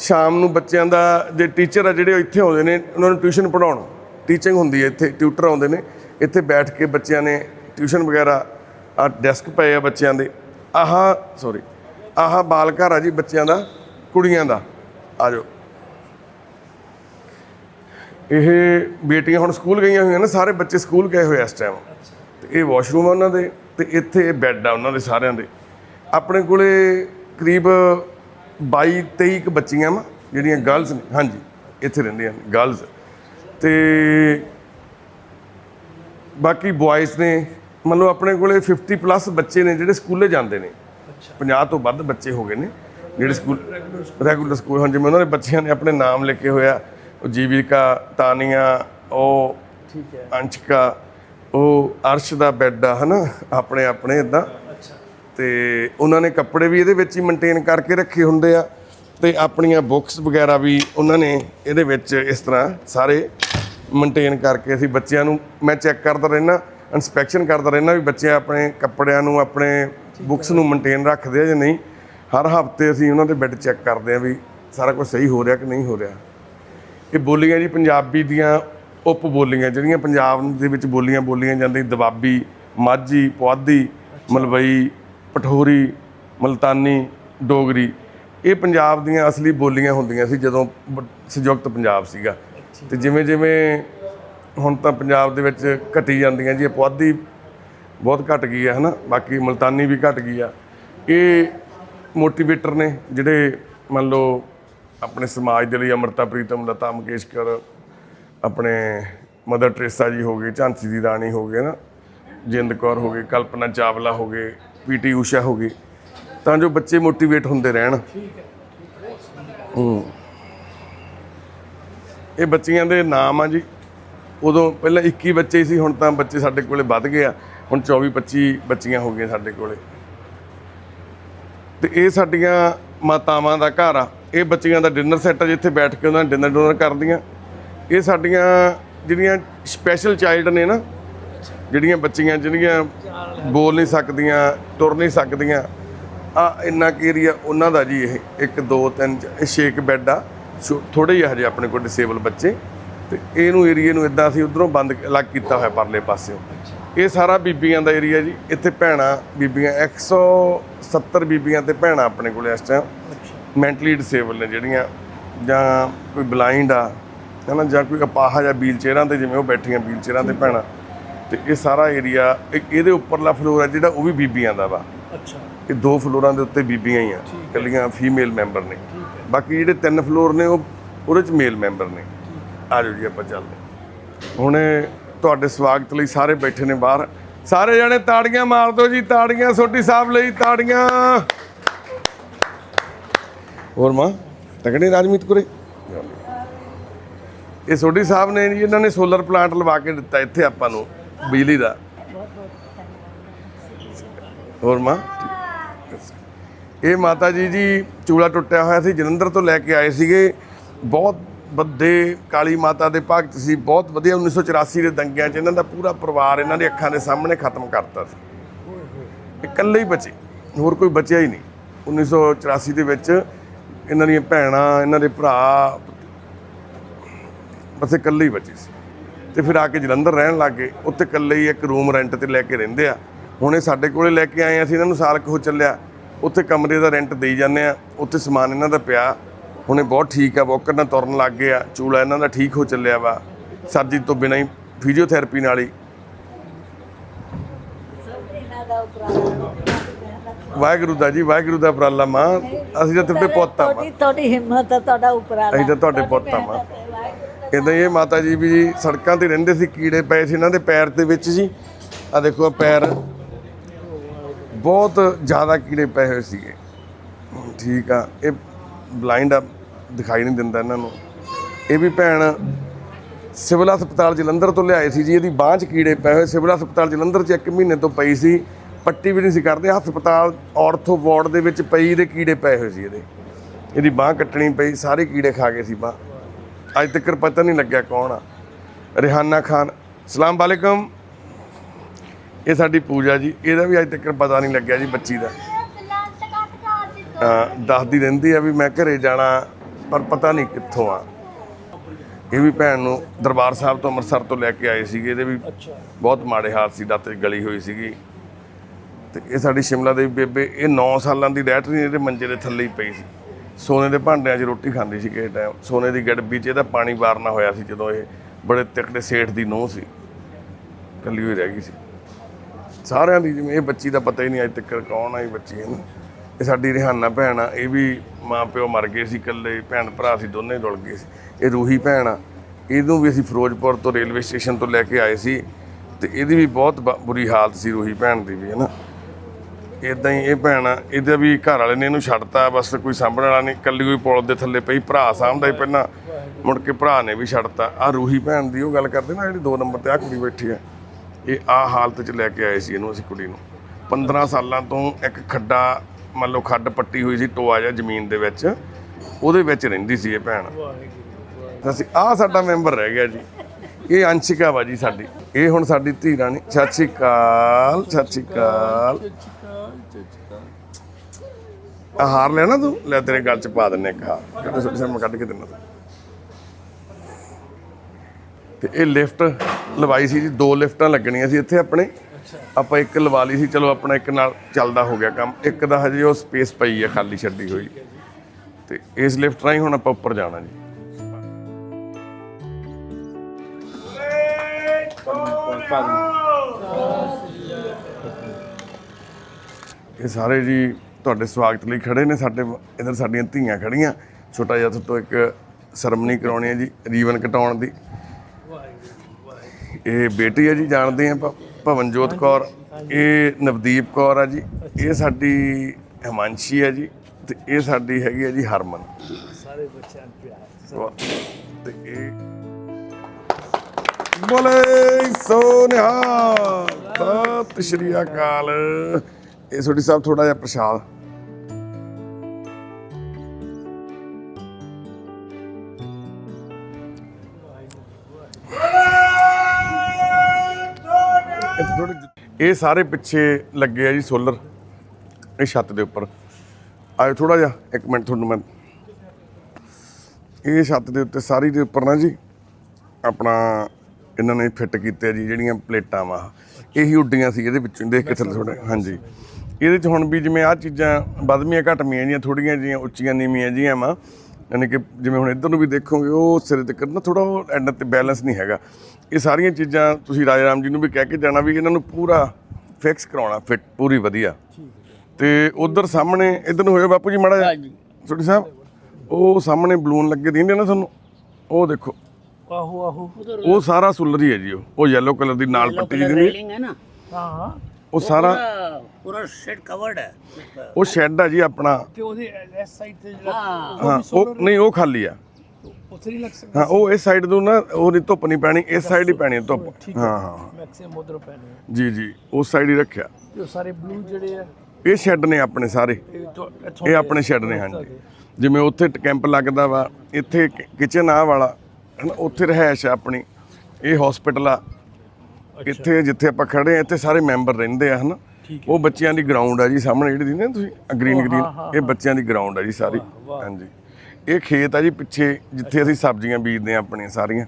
ਸ਼ਾਮ ਨੂੰ ਬੱਚਿਆਂ ਦਾ ਜੇ ਟੀਚਰ ਆ ਜਿਹੜੇ ਉਹ ਇੱਥੇ ਆਉਂਦੇ ਨੇ, ਉਹਨਾਂ ਨੂੰ ਟਿਊਸ਼ਨ ਪੜਾਉਣ ਟੀਚਿੰਗ ਹੁੰਦੀ ਹੈ ਇੱਥੇ ਟਿਊਟਰ ਆਉਂਦੇ ਨੇ। ਇੱਥੇ ਬੈਠ ਕੇ ਬੱਚਿਆਂ ਨੇ ਟਿਊਸ਼ਨ ਵਗੈਰਾ ਆ ਡੈਸਕ ਪਏ ਆ ਬੱਚਿਆਂ ਦੇ। ਆਹ ਸੌਰੀ ਆਹ ਬਾਲ ਘਰ ਆ ਜੀ ਬੱਚਿਆਂ ਦਾ, ਕੁੜੀਆਂ ਦਾ। ਆ ਜਾਓ। ਇਹ ਬੇਟੀਆਂ ਹੁਣ ਸਕੂਲ ਗਈਆਂ ਹੋਈਆਂ ਨੇ, ਸਾਰੇ ਬੱਚੇ ਸਕੂਲ ਗਏ ਹੋਏ ਇਸ ਟਾਈਮ ਤੇ ਇਹ ਵਾਸ਼ਰੂਮ ਆ ਉਹਨਾਂ ਦੇ, ਤੇ ਇੱਥੇ ਬੈੱਡ ਆ ਉਹਨਾਂ ਦੇ ਸਾਰਿਆਂ ਦੇ। ਆਪਣੇ ਕੋਲੇ ਕਰੀਬ 22 23 ਕੁ ਬੱਚੀਆਂ ਵਾ ਜਿਹੜੀਆਂ ਗਰਲਸ ਨੇ। ਹਾਂਜੀ ਇੱਥੇ ਰਹਿੰਦੀਆਂ ਨੇ ਗਰਲਸ ਤੇ ਬਾਕੀ ਬॉयਜ਼ ਨੇ ਮੰਨ ਲਓ ਆਪਣੇ ਕੋਲੇ 50 ਪਲੱਸ ਬੱਚੇ ਨੇ ਜਿਹੜੇ ਸਕੂਲੇ ਜਾਂਦੇ ਨੇ। 50 ਤੋਂ ਵੱਧ ਬੱਚੇ ਹੋ ਗਏ ਨੇ ਜਿਹੜੇ ਸਕੂਲ ਰੈਗੂਲਰ ਸਕੂਲ ਹਨ ਜਿਵੇਂ ਉਹਨਾਂ ਦੇ ਬੱਚਿਆਂ ਨੇ ਆਪਣੇ ਨਾਮ ਲਿਖੇ ਹੋਇਆ ਉਹ ਜੀਵਿਕਾ ਤਾਨੀਆ ਉਹ ਠੀਕ ਹੈ। ਅੰਸ਼ਕਾ ਉਹ ਅਰਸ਼ ਦਾ ਬੈੱਡ ਆ ਹਨਾ? ਆਪਣੇ ਆਪਣੇ ਇਦਾਂ ਤੇ ਉਹਨਾਂ ਨੇ ਕੱਪੜੇ ਵੀ ਇਹਦੇ ਵਿੱਚ ਹੀ ਮੇਨਟੇਨ ਕਰਕੇ ਰੱਖੇ ਹੁੰਦੇ ਆ ਤੇ ਆਪਣੀਆਂ ਬੁੱਕਸ ਵਗੈਰਾ ਵੀ ਉਹਨਾਂ ਨੇ ਇਹਦੇ ਵਿੱਚ ਇਸ ਤਰ੍ਹਾਂ ਸਾਰੇ ਮੇਨਟੇਨ ਕਰਕੇ ਅਸੀਂ ਬੱਚਿਆਂ ਨੂੰ ਮੈਂ ਚੈੱਕ ਕਰਦਾ ਰਹਿਣਾ ਇਨਸਪੈਕਸ਼ਨ ਕਰਦਾ ਰਹਿਣਾ ਵੀ ਬੱਚੇ ਆਪਣੇ ਕੱਪੜਿਆਂ ਨੂੰ, ਆਪਣੇ ਬੁੱਕਸ ਨੂੰ ਮੇਨਟੇਨ ਰੱਖਦੇ ਆ ਜਾਂ ਨਹੀਂ। ਹਰ ਹਫ਼ਤੇ ਅਸੀਂ ਉਹਨਾਂ ਦੇ ਬੈੱਡ ਚੈੱਕ ਕਰਦੇ ਆ ਵੀ ਸਾਰਾ ਕੁਝ ਸਹੀ ਹੋ ਰਿਹਾ ਕਿ ਨਹੀਂ ਹੋ ਰਿਹਾ। ਇਹ ਬੋਲੀਆਂ ਜੀ ਪੰਜਾਬੀ ਦੀਆਂ ਉਪ ਬੋਲੀਆਂ, ਜਿਹੜੀਆਂ ਪੰਜਾਬ ਦੇ ਵਿੱਚ ਬੋਲੀਆਂ ਬੋਲੀਆਂ ਜਾਂਦੀਆਂ ਦੁਆਬੀ ਮਾਝੀ, ਪੁਆਧੀ, ਮਲਵਈ ਪਠੋਰੀ ਮਲਤਾਨੀ ਡੋਗਰੀ ਇਹ ਪੰਜਾਬ ਦੀਆਂ ਅਸਲੀ ਬੋਲੀਆਂ ਹੁੰਦੀਆਂ ਸੀ ਜਦੋਂ ਸੰਯੁਕਤ ਪੰਜਾਬ ਸੀਗਾ। ਤੇ ਜਿਵੇਂ ਜਿਵੇਂ ਹੁਣ ਤਾਂ ਪੰਜਾਬ ਦੇ ਵਿੱਚ ਘਟੀ ਜਾਂਦੀਆਂ ਜੀ ਪੁਆਧੀ ਬਹੁਤ ਘਟ ਗਈ ਹੈ ਹਨਾ? ਬਾਕੀ ਮਲਤਾਨੀ ਵੀ ਘਟ ਗਈ ਆ। ਇਹ ਮੋਟੀਵੇਟਰ ਨੇ ਜਿਹੜੇ ਮੰਨ ਲਓ ਆਪਣੇ ਸਮਾਜ ਦੇ ਲਈ ਅਮਰਤਾ ਪ੍ਰੀਤਮ ਲਤਾ ਮੰਗੇਸ਼ਕਰ ਆਪਣੇ ਮਦਰ ਟ੍ਰੇਸਾ ਜੀ ਹੋ ਗਏ ਝਾਂਸੀ ਦੀ ਰਾਣੀ ਹੋ ਗਏ ਨਾ ਜਿੰਦ ਕੌਰ ਹੋ ਗਏ ਕਲਪਨਾ ਚਾਵਲਾ ਹੋ ਗਏ ਪੀਟੀ ਊਸ਼ਾ ਹੋ ਗਈ ਤਾਂ ਜੋ ਬੱਚੇ ਮੋਟੀਵੇਟ ਹੁੰਦੇ ਰਹਿਣ। ਹੂੰ। ਇਹ ਬੱਚੀਆਂ ਦੇ ਨਾਮ ਆ ਜੀ। ਉਦੋਂ ਪਹਿਲਾਂ 21 ਬੱਚੇ ਸੀ ਹੁਣ ਤਾਂ ਬੱਚੇ ਸਾਡੇ ਕੋਲੇ ਵੱਧ ਗਏ ਆ। ਹੁਣ 24 25 ਬੱਚੀਆਂ ਹੋ ਗਈਆਂ ਸਾਡੇ ਕੋਲੇ। ਤੇ ਇਹ ਸਾਡੀਆਂ ਮਾਤਾਵਾਂ ਦਾ ਘਰ ਆ। ਇਹ ਬੱਚੀਆਂ ਦਾ ਡਿਨਰ ਸੈੱਟ ਆ ਜਿੱਥੇ ਬੈਠ ਕੇ ਉਹਨਾਂ ਡਿਨਰ ਡੋਨਰ ਕਰਦੀਆਂ। ਇਹ ਸਾਡੀਆਂ ਜਿਹੜੀਆਂ ਸਪੈਸ਼ਲ ਚਾਈਲਡ ਨੇ ਨਾ ਜਿਹੜੀਆਂ ਬੱਚੀਆਂ ਜਿਹੜੀਆਂ ਬੋਲ ਨਹੀਂ ਸਕਦੀਆਂ, ਤੁਰ ਨਹੀਂ ਸਕਦੀਆਂ, ਆ ਇੰਨਾ ਕੁ ਏਰੀਆ ਉਹਨਾਂ ਦਾ ਜੀ ਇਹ 1 2 3 ਇਹ ਛੇ ਕੁ ਬੈੱਡ ਆ। ਥੋੜੇ ਜਿਹੇ ਹਜੇ ਆਪਣੇ ਕੋਲ ਡਿਸੇਬਲ ਬੱਚੇ। ਤੇ ਇਹਨੂੰ ਏਰੀਏ ਨੂੰ ਇਦਾਂ ਅਸੀਂ ਉਧਰੋਂ ਬੰਦ ਅਲੱਗ ਕੀਤਾ ਹੋਇਆ ਪਰਲੇ ਪਾਸਿਓਂ। ਇਹ ਸਾਰਾ ਬੀਬੀਆਂ ਦਾ ਏਰੀਆ ਜੀ। ਇੱਥੇ ਭੈਣਾਂ, ਬੀਬੀਆਂ 170 ਬੀਬੀਆਂ ਤੇ ਭੈਣਾਂ ਆਪਣੇ ਕੋਲ ਇਸ ਟਾਈਮ ਮੈਂਟਲੀ ਡਿਸੇਬਲ ਨੇ ਜਿਹੜੀਆਂ, ਜਾਂ ਕੋਈ ਬਲਾਈਂਡ ਆ, ਹਨਾ, ਜਾਂ ਕੋਈ ਅਪਾਹਜ ਜਾਂ ਵੀਲ ਚੇਅਰਾਂ ਤੇ ਜਿਵੇਂ ਉਹ ਬੈਠੀਆਂ ਵੀਲ ਚੇਅਰਾਂ ਤੇ ਭੈਣਾਂ। ਤੇ ਇਹ ਸਾਰਾ ਏਰੀਆ ਇਹਦੇ ਉੱਪਰਲਾ ਫਲੋਰ ਹੈ ਜਿਹੜਾ ਉਹ ਵੀ ਬੀਬੀਆਂ ਦਾ ਵਾ। ਅੱਛਾ। ਇਹ ਦੋ ਫਲੋਰਾਂ ਦੇ ਉੱਤੇ ਬੀਬੀਆਂ ਹੀ ਆ ਇਕੱਲੀਆਂ ਫੀਮੇਲ ਮੈਂਬਰ ਨੇ। ਬਾਕੀ ਜਿਹੜੇ ਤਿੰਨ ਫਲੋਰ ਨੇ ਉਹ ਉਹਦੇ ਚ ਮੇਲ ਮੈਂਬਰ ਨੇ। ਆ ਜਾਓ ਜੀ ਆਪਾਂ ਚੱਲਦੇ। ਹੁਣ ਤੁਹਾਡੇ ਸਵਾਗਤ ਲਈ ਸਾਰੇ ਬੈਠੇ ਨੇ ਬਾਹਰ। ਸਾਰੇ ਜਣੇ ਤਾੜੀਆਂ ਮਾਰ ਦਿਓ ਜੀ ਤਾੜੀਆਂ ਸੋਢੀ ਸਾਹਿਬ ਲਈ ਤਾੜੀਆਂ। ਹੋਰ ਮਾਂ ਤਕੜੇ ਰਾਜਮੀਤ ਕੁਰੇ? ਇਹ ਸੋਢੀ ਸਾਹਿਬ ਨੇ ਜੀ ਇਹਨਾਂ ਨੇ ਸੋਲਰ ਪਲਾਂਟ ਲਵਾ ਕੇ ਦਿੱਤਾ ਇੱਥੇ ਆਪਾਂ ਨੂੰ। ਬਿਜਲੀ ਦਾ। ਹੋਰ ਮਾਂ? ਇਹ ਮਾਤਾ ਜੀ ਜੀ ਚੂਲਾ ਟੁੱਟਿਆ ਹੋਇਆ ਸੀ, ਜਲੰਧਰ ਤੋਂ ਲੈ ਕੇ ਆਏ ਸੀਗੇ। ਬਹੁਤ ਵੱਡੇ ਕਾਲੀ ਮਾਤਾ ਦੇ ਭਗਤ ਸੀ, ਬਹੁਤ ਵਧੀਆ 1984 ਦੇ ਦੰਗਿਆਂ 'ਚ ਇਹਨਾਂ ਦਾ ਪੂਰਾ ਪਰਿਵਾਰ ਇਹਨਾਂ ਦੇ ਅੱਖਾਂ ਦੇ ਸਾਹਮਣੇ ਖਤਮ ਕਰਤਾ ਸੀ। ਇਕੱਲੇ ਹੀ ਬਚੇ, ਹੋਰ ਕੋਈ ਬਚਿਆ ਹੀ ਨਹੀਂ। 1984 ਦੇ ਵਿੱਚ ਇਹਨਾਂ ਦੀਆਂ ਭੈਣਾਂ, ਇਹਨਾਂ ਦੇ ਭਰਾ, ਬਸ ਇਕੱਲੇ ਹੀ ਬਚੇ ਸੀ। ਤੇ ਫਿਰ ਆ ਕੇ ਜਲੰਧਰ ਰਹਿਣ ਲੱਗ ਗਏ। ਉੱਥੇ ਇਕੱਲੇ ਹੀ ਇੱਕ ਰੂਮ ਰੈਂਟ ਤੇ ਲੈ ਕੇ ਰਹਿੰਦੇ ਆ। ਹੁਣ ਇਹ ਸਾਡੇ ਕੋਲੇ ਲੈ ਕੇ ਆਏ ਆ, ਅਸੀਂ ਇਹਨਾਂ ਨੂੰ ਸਾਲ ਕੁ ਹੋ ਚੱਲਿਆ। ਉੱਥੇ ਕਮਰੇ ਦਾ ਰੈਂਟ ਦੇਈ ਜਾਂਦੇ ਆ ਉੱਥੇ ਸਮਾਨ ਇਹਨਾਂ ਦਾ ਪਿਆ। ਹੁਣੇ ਬਹੁਤ ਠੀਕ ਆ ਵੋਕਰ ਨਾਲ ਤੁਰਨ ਲੱਗ ਗਏ ਆ ਚੂਲਾ ਇਹਨਾਂ ਦਾ ਠੀਕ ਹੋ ਚੱਲਿਆ ਵਾ। ਸਰਜਰੀ ਤੋਂ ਬਿਨਾਂ ਹੀ ਫਿਜ਼ੀਓਥੈਰੇਪੀ ਨਾਲ ਹੀ। ਵਾਹਿਗੁਰੂ ਦਾ ਜੀ ਵਾਹਿਗੁਰੂ ਦਾ ਉਪਰਾਲਾ ਮਾਂ। ਅਸੀਂ ਤਾਂ ਤੁਹਾਡੇ ਪੁੱਤ ਆ ਤੁਹਾਡੀ ਹਿੰਮਤ ਹੈ ਤੁਹਾਡਾ ਉਪਰਾਲਾ। ਅਸੀਂ ਤਾਂ ਤੁਹਾਡੇ ਪੁੱਤ ਆ ਮਾਂ। ਇਦਾਂ ਇਹ ਮਾਤਾ ਜੀ ਵੀ ਸੜਕਾਂ ਤੇ ਰਹਿੰਦੇ ਸੀ, ਕੀੜੇ ਪਏ ਸੀ ਇਹਨਾਂ ਦੇ ਪੈਰ ਦੇ ਵਿੱਚ ਜੀ। ਆ ਦੇਖੋ, ਆਹ ਪੈਰ। ਬਹੁਤ ਜ਼ਿਆਦਾ ਕੀੜੇ ਪਏ ਹੋਏ ਸੀਗੇ। ਠੀਕ ਆ, ਇਹ ਬਲਾਈਂਡ ਆ, ਦਿਖਾਈ ਨਹੀਂ ਦਿੰਦਾ ਇਹਨਾਂ ਨੂੰ। ਇਹ ਵੀ ਭੈਣ ਸਿਵਲ ਹਸਪਤਾਲ ਜਲੰਧਰ ਤੋਂ ਲਿਆਏ ਸੀ ਜੀ, ਇਹਦੀ ਬਾਂਹ 'ਚ ਕੀੜੇ ਪਏ ਹੋਏ। ਸਿਵਲ ਹਸਪਤਾਲ ਜਲੰਧਰ 'ਚ ਇੱਕ ਮਹੀਨੇ ਤੋਂ ਪਈ ਸੀ, ਪੱਟੀ ਵੀ ਨਹੀਂ ਸੀ ਕਰਦੇ। ਹਸਪਤਾਲ ਔਰਥੋ ਵਾਰਡ ਦੇ ਵਿੱਚ ਪਈ ਦੇ ਕੀੜੇ ਪਏ ਹੋਏ ਸੀ ਇਹਦੇ। ਇਹਦੀ ਬਾਂਹ ਕੱਟਣੀ ਪਈ, ਸਾਰੇ ਕੀੜੇ ਖਾ ਗਏ ਸੀ ਬਾਂਹ। ਅੱਜ ਤੱਕ ਪਤਾ ਨਹੀਂ ਲੱਗਿਆ ਕੌਣ ਆ। ਰਿਹਾਨਾ ਖਾਨ ਸਲਾਮ ਵਾਲੇਕਮ। ਇਹ ਸਾਡੀ ਪੂਜਾ ਜੀ ਇਹਦਾ ਵੀ ਅੱਜ ਤੱਕ ਪਤਾ ਨਹੀਂ ਲੱਗਿਆ ਜੀ ਬੱਚੀ ਦਾ। ਦੱਸਦੀ ਰਹਿੰਦੀ ਆ ਵੀ ਮੈਂ ਘਰੇ ਜਾਣਾ ਪਰ ਪਤਾ ਨਹੀਂ ਕਿੱਥੋਂ ਆ। ਇਹ ਵੀ ਭੈਣ ਨੂੰ ਦਰਬਾਰ ਸਾਹਿਬ ਤੋਂ ਅੰਮ੍ਰਿਤਸਰ ਤੋਂ ਲੈ ਕੇ ਆਏ ਸੀਗੇ ਇਹਦੇ ਵੀ ਬਹੁਤ ਮਾੜੇ ਹਾਲ ਸੀ ਦਾਤੇ ਗਲੀ ਹੋਈ ਸੀਗੀ। ਤੇ ਇਹ ਸਾਡੀ ਸ਼ਿਮਲਾ ਦੇ ਬੇਬੇ ਇਹ 9 ਸਾਲਾਂ ਦੀ ਲੈਟਰੀ ਇਹਦੇ ਮੰਜੇ ਦੇ ਥੱਲੇ ਹੀ ਪਈ ਸੀ। ਸੋਨੇ ਦੇ ਭਾਂਡਿਆਂ 'ਚ ਰੋਟੀ ਖਾਂਦੀ ਸੀ ਕਿਸੇ ਟਾਈਮ ਸੋਨੇ ਦੀ ਗੜਬੀ 'ਚ ਇਹਦਾ ਪਾਣੀ ਵਾਰਨਾ ਹੋਇਆ ਸੀ ਜਦੋਂ ਇਹ ਬੜੇ ਤਿਕੜੇ ਸੇਠ ਦੀ ਨੂੰਹ ਸੀ। ਕੱਲੀ ਹੋਈ ਰਹਿ ਗਈ ਸੀ। ਸਾਰਿਆਂ ਦੀ ਜਿਵੇਂ ਇਹ ਬੱਚੀ ਦਾ ਪਤਾ ਹੀ ਨਹੀਂ ਅੱਜ ਤੱਕ ਕੌਣ ਆ ਇਹ ਬੱਚੀ ਇਹਨੂੰ। ਇਹ ਸਾਡੀ ਰਿਹਾਨਾ ਭੈਣ ਆ, ਇਹ ਵੀ ਮਾਂ ਪਿਓ ਮਰ ਗਏ ਸੀ ਇਕੱਲੇ ਭੈਣ ਭਰਾ ਸੀ, ਦੋਨੇ ਰੁਲ ਗਏ ਸੀ। ਇਹ ਰੂਹੀ ਭੈਣ ਆ। ਇਹਨੂੰ ਵੀ ਅਸੀਂ ਫਿਰੋਜ਼ਪੁਰ ਤੋਂ ਰੇਲਵੇ ਸਟੇਸ਼ਨ ਤੋਂ ਲੈ ਕੇ ਆਏ ਸੀ ਤੇ ਇਹਦੀ ਵੀ ਬਹੁਤ ਬ- ਬੁਰੀ ਹਾਲਤ ਸੀ ਰੂਹੀ ਭੈਣ ਦੀ ਵੀ, ਹੈ ਨਾ। ਇਦਾਂ ਹੀ ਇਹ ਭੈਣ ਇਹਦੇ ਵੀ ਘਰ ਵਾਲੇ ਨੇ ਇਹਨੂੰ ਛੱਡਤਾ, ਬਸ ਕੋਈ ਸਾਂਭਣ ਵਾਲਾ ਨਹੀਂ, ਇਕੱਲੀ ਕੋਈ ਪੁਲ ਦੇ ਥੱਲੇ ਪਈ, ਭਰਾ ਸਾਂਭਦਾ ਹੀ ਪਹਿਲਾਂ। ਮੁੜ ਕੇ ਭਰਾ ਨੇ ਵੀ ਛੱਡਤਾ। ਆ ਰੂਹੀ ਭੈਣ ਦੀ ਉਹ ਗੱਲ ਕਰਦੇ ਨਾ, ਜਿਹੜੀ ਦੋ ਨੰਬਰ ਤੇ ਆ ਕੁੜੀ ਬੈਠੀ ਆ। ਇਹ ਆ ਹਾਲਤ 'ਚ ਲੈ ਕੇ ਆਏ ਸੀ ਇਹਨੂੰ ਅਸੀਂ ਕੁੜੀ ਨੂੰ। 15 ਸਾਲਾਂ ਤੋਂ ਇੱਕ ਖੱਡਾ, ਮੰਨ ਲਓ ਖੱਡ ਪੱਟੀ ਹੋਈ ਸੀ, ਟੋਆ ਜਿਹਾ ਜ਼ਮੀਨ ਦੇ ਵਿੱਚ, ਉਹਦੇ ਵਿੱਚ ਰਹਿੰਦੀ ਸੀ ਇਹ ਭੈਣ। ਅਸੀਂ ਆ ਸਾਡਾ ਮੈਂਬਰ ਰਹਿ ਗਿਆ ਜੀ। ਇਹ ਅੰਸ਼ਿਕਾ ਵਾ ਜੀ ਸਾਡੀ। ਇਹ ਹੁਣ ਸਾਡੀ ਧੀ ਰਾਣੀ। ਸਤਿ ਸ਼੍ਰੀ ਅਕਾਲ, ਸਤਿ ਸ਼੍ਰੀ ਅਕਾਲ। ਆ ਹਾਰ ਲੈਣਾ ਤੂੰ? ਲੈ ਤੇਰੇ ਗੱਲ ਚ ਪਾ ਦਿੰਨੇ ਇੱਕ ਹਾਰ। ਕਿਤੇ ਸੁੱਟ ਮੈਂ ਕੱਢ ਕੇ ਦਿੰਨਾ ਤੇ ਇਹ ਲਿਫਟ ਲਵਾਈ ਸੀ ਜੀ, ਦੋ ਲਿਫਟਾਂ ਲੱਗਣੀਆਂ ਸੀ ਇੱਥੇ ਆਪਣੇ। ਆਪਾਂ ਇੱਕ ਲਵਾ ਲਈ ਸੀ, ਚਲੋ ਆਪਣਾ ਇੱਕ ਨਾਲ ਚੱਲਦਾ ਹੋ ਗਿਆ ਕੰਮ। ਇੱਕ ਦਾ ਹਜੇ ਉਹ ਸਪੇਸ ਪਈ ਹੈ ਖਾਲੀ ਛੱਡੀ ਹੋਈ। ਤੇ ਇਸ ਲਿਫਟ ਰਾਹੀਂ ਹੁਣ ਆਪਾਂ ਉੱਪਰ ਜਾਣਾ ਜੀ। ਇਹ ਸਾਰੇ ਜੀ ਤੁਹਾਡੇ ਸਵਾਗਤ ਲਈ ਖੜੇ ਨੇ ਸਾਡੇ ਇਧਰ ਸਾਡੀਆਂ ਧੀਆਂ ਖੜੀਆਂ। ਛੋਟਾ ਜਿਹਾ ਤੋਂ ਇੱਕ ਸਰਮਨੀ ਕਰਾਉਣੀ ਹੈ ਜੀ ਰੀਵਨ ਕਟਾਉਣ ਦੀ। ਇਹ ਬੇਟੀ ਹੈ ਜੀ ਜਾਣਦੇ ਆ ਭਵਨਜੋਤ ਕੌਰ। ਇਹ ਨਵਦੀਪ ਕੌਰ ਆ ਜੀ। ਇਹ ਸਾਡੀ ਹਿਮਾਂਸ਼ੀ ਹੈ ਜੀ ਤੇ ਇਹ ਸਾਡੀ ਹੈਗੀ ਹੈ ਜੀ ਹਰਮਨ। ਸਾਰੇ ਬੱਚਿਆਂ ਨੂੰ ਪਿਆਰ। ਤੇ ਇਹ ਬੋਲੇ ਸੋਨਿਹਾਲ। ਸਤਿ ਸ਼੍ਰੀ ਅਕਾਲ। ਇਹ ਛੋਟੀ ਸਾਹਿਬ ਥੋੜਾ ਜਿਹਾ ਪ੍ਰਸ਼ਾਦ। ਇਹ ਸਾਰੇ ਪਿੱਛੇ ਲੱਗੇ ਆ ਜੀ ਸੋਲਰ, ਇਹ ਛੱਤ ਦੇ ਉੱਪਰ। ਆਇਓ ਥੋੜਾ ਜਿਹਾ, ਇੱਕ ਮਿੰਟ ਤੁਹਾਨੂੰ ਮੈਂ ਇਹ ਛੱਤ ਦੇ ਉੱਤੇ ਸਾਰੀ ਦੇ ਉੱਪਰ ਨਾ ਜੀ, ਆਪਣਾ ਇਹਨਾਂ ਨੇ ਫਿੱਟ ਕੀਤੇ ਜੀ, ਜਿਹੜੀਆਂ ਪਲੇਟਾਂ ਵਾ। ਇਹੀ ਉੱਡੀਆਂ ਸੀ ਇਹਦੇ ਵਿੱਚੋਂ, ਦੇਖ ਕੇ ਥੱਲੇ ਹਾਂਜੀ। ਇਹਦੇ 'ਚ ਹੁਣ ਵੀ ਜਿਵੇਂ ਆ ਚੀਜ਼ਾਂ ਬਦਮੀਆਂ ਘਟਮੀਆਂ ਜੀਆਂ ਥੋੜੀਆਂ ਜੀਆਂ ਉੱਚੀਆਂ ਨੀਵੀਆਂ ਜੀਆਂ ਵਾ ਯਾਨੀ ਕਿ ਜਿਵੇਂ ਹੁਣ ਇੱਧਰ ਨੂੰ ਵੀ ਦੇਖੋਗੇ ਉਹ ਸਿਰੇ ਤੱਕ ਨਾ ਥੋੜਾ ਐਂਡ ਤੇ ਬੈਲੈਂਸ ਨਹੀਂ ਹੈਗਾ। ਇਹ ਸਾਰੀਆਂ ਚੀਜ਼ਾਂ ਤੁਸੀਂ ਰਾਜਾ ਰਾਮ ਜੀ ਨੂੰ ਵੀ ਕਹਿ ਕੇ ਜਾਣਾ ਵੀ ਇਹਨਾਂ ਨੂੰ ਪੂਰਾ ਫਿਕਸ ਕਰਾਉਣਾ ਫਿੱਟ ਪੂਰੀ ਵਧੀਆ। ਤੇ ਉਧਰ ਸਾਹਮਣੇ ਇਧਰ ਨੂੰ ਹੋਇਆ ਬਾਪੂ ਜੀ ਮਾੜਾ ਮੜਾ ਛੋਟੀ ਸਾਹਿਬ ਉਹ ਸਾਹਮਣੇ ਬਲੂਨ ਲੱਗੇ ਦਿੰਦੇ ਨਾ ਤੁਹਾਨੂੰ ਉਹ ਦੇਖੋ। ਆਹੋ ਆਹੋ। ਉਹ ਸਾਰਾ ਸੁਲਰੀ ਹੈ ਜੀ ਉਹ। ਯੈਲੋ ਕਲਰ ਦੀ ਨਾਲ ਪੱਟੀ ਦੀ ਹੈ। ਨਾ। ਹਾਂ। ਉਹ ਸਾਰਾ ਪੂਰਾ ਸ਼ੈਡ ਕਵਰਡ ਹੈ। ਉਹ ਸ਼ੈੱਡ ਆ ਜੀ ਆਪਣਾ। ਤੇ ਉਹਦੇ ਇਸ ਸਾਈਡ ਤੇ ਜਿਹੜਾ ਹਾਂ। ਉਹ ਨਹੀਂ ਉਹ ਖਾਲੀ ਆ। ਉੱਥੇ ਨਹੀਂ ਲੱਗ ਸਕਦਾ ਹਾਂ ਉਹ ਇਸ ਸਾਈਡ ਤੋਂ ਨਾ ਉਹ ਧੁੱਪ ਨਹੀਂ ਪੈਣੀ ਇਸ ਸਾਈਡ ਹੀ ਪੈਣੀ ਧੁੱਪ। ਹਾਂ ਹਾਂ ਮੈਕਸਿਮਮ ਉਧਰ ਪੈਣੀ ਜੀ ਜੀ ਉਸ ਸਾਈਡ ਹੀ ਰੱਖਿਆ। ਤੇ ਸਾਰੇ ਬਲੂ ਜਿਹੜੇ ਆ ਇਹ ਸ਼ੈੱਡ ਨੇ ਆਪਣੇ ਸਾਰੇ। ਇਹ ਆਪਣੇ ਸ਼ੈੱਡ ਨੇ ਹਾਂਜੀ। ਜਿਵੇਂ ਉੱਥੇ ਕੈਂਪ ਲੱਗਦਾ ਵਾ ਇੱਥੇ ਕਿਚਨ ਆ ਵਾਲਾ ਹਨਾ ਉੱਥੇ ਰਹਿائش ਆ ਆਪਣੀ। ਇਹ ਹਸਪੀਟਲ ਆ। ਇੱਥੇ ਜਿੱਥੇ ਆਪਾਂ ਖੜੇ ਆ ਇੱਥੇ ਸਾਰੇ ਮੈਂਬਰ ਰਹਿੰਦੇ ਆ ਹਨਾ। ਉਹ ਬੱਚਿਆਂ ਦੀ ਗਰਾਊਂਡ ਆ ਜੀ ਸਾਹਮਣੇ ਜਿਹੜੀ ਦੀ ਨਾ ਤੁਸੀਂ ਗ੍ਰੀਨ ਗ੍ਰੀਨ ਇਹ ਬੱਚਿਆਂ ਦੀ ਗਰਾਊਂਡ ਆ ਜੀ ਸਾਰੀ। ਹਾਂਜੀ। ਇਹ ਖੇਤ ਆ ਜੀ ਪਿੱਛੇ ਜਿੱਥੇ ਅਸੀਂ ਸਬਜ਼ੀਆਂ ਬੀਜਦੇ ਆ ਆਪਣੀਆਂ ਸਾਰੀਆਂ।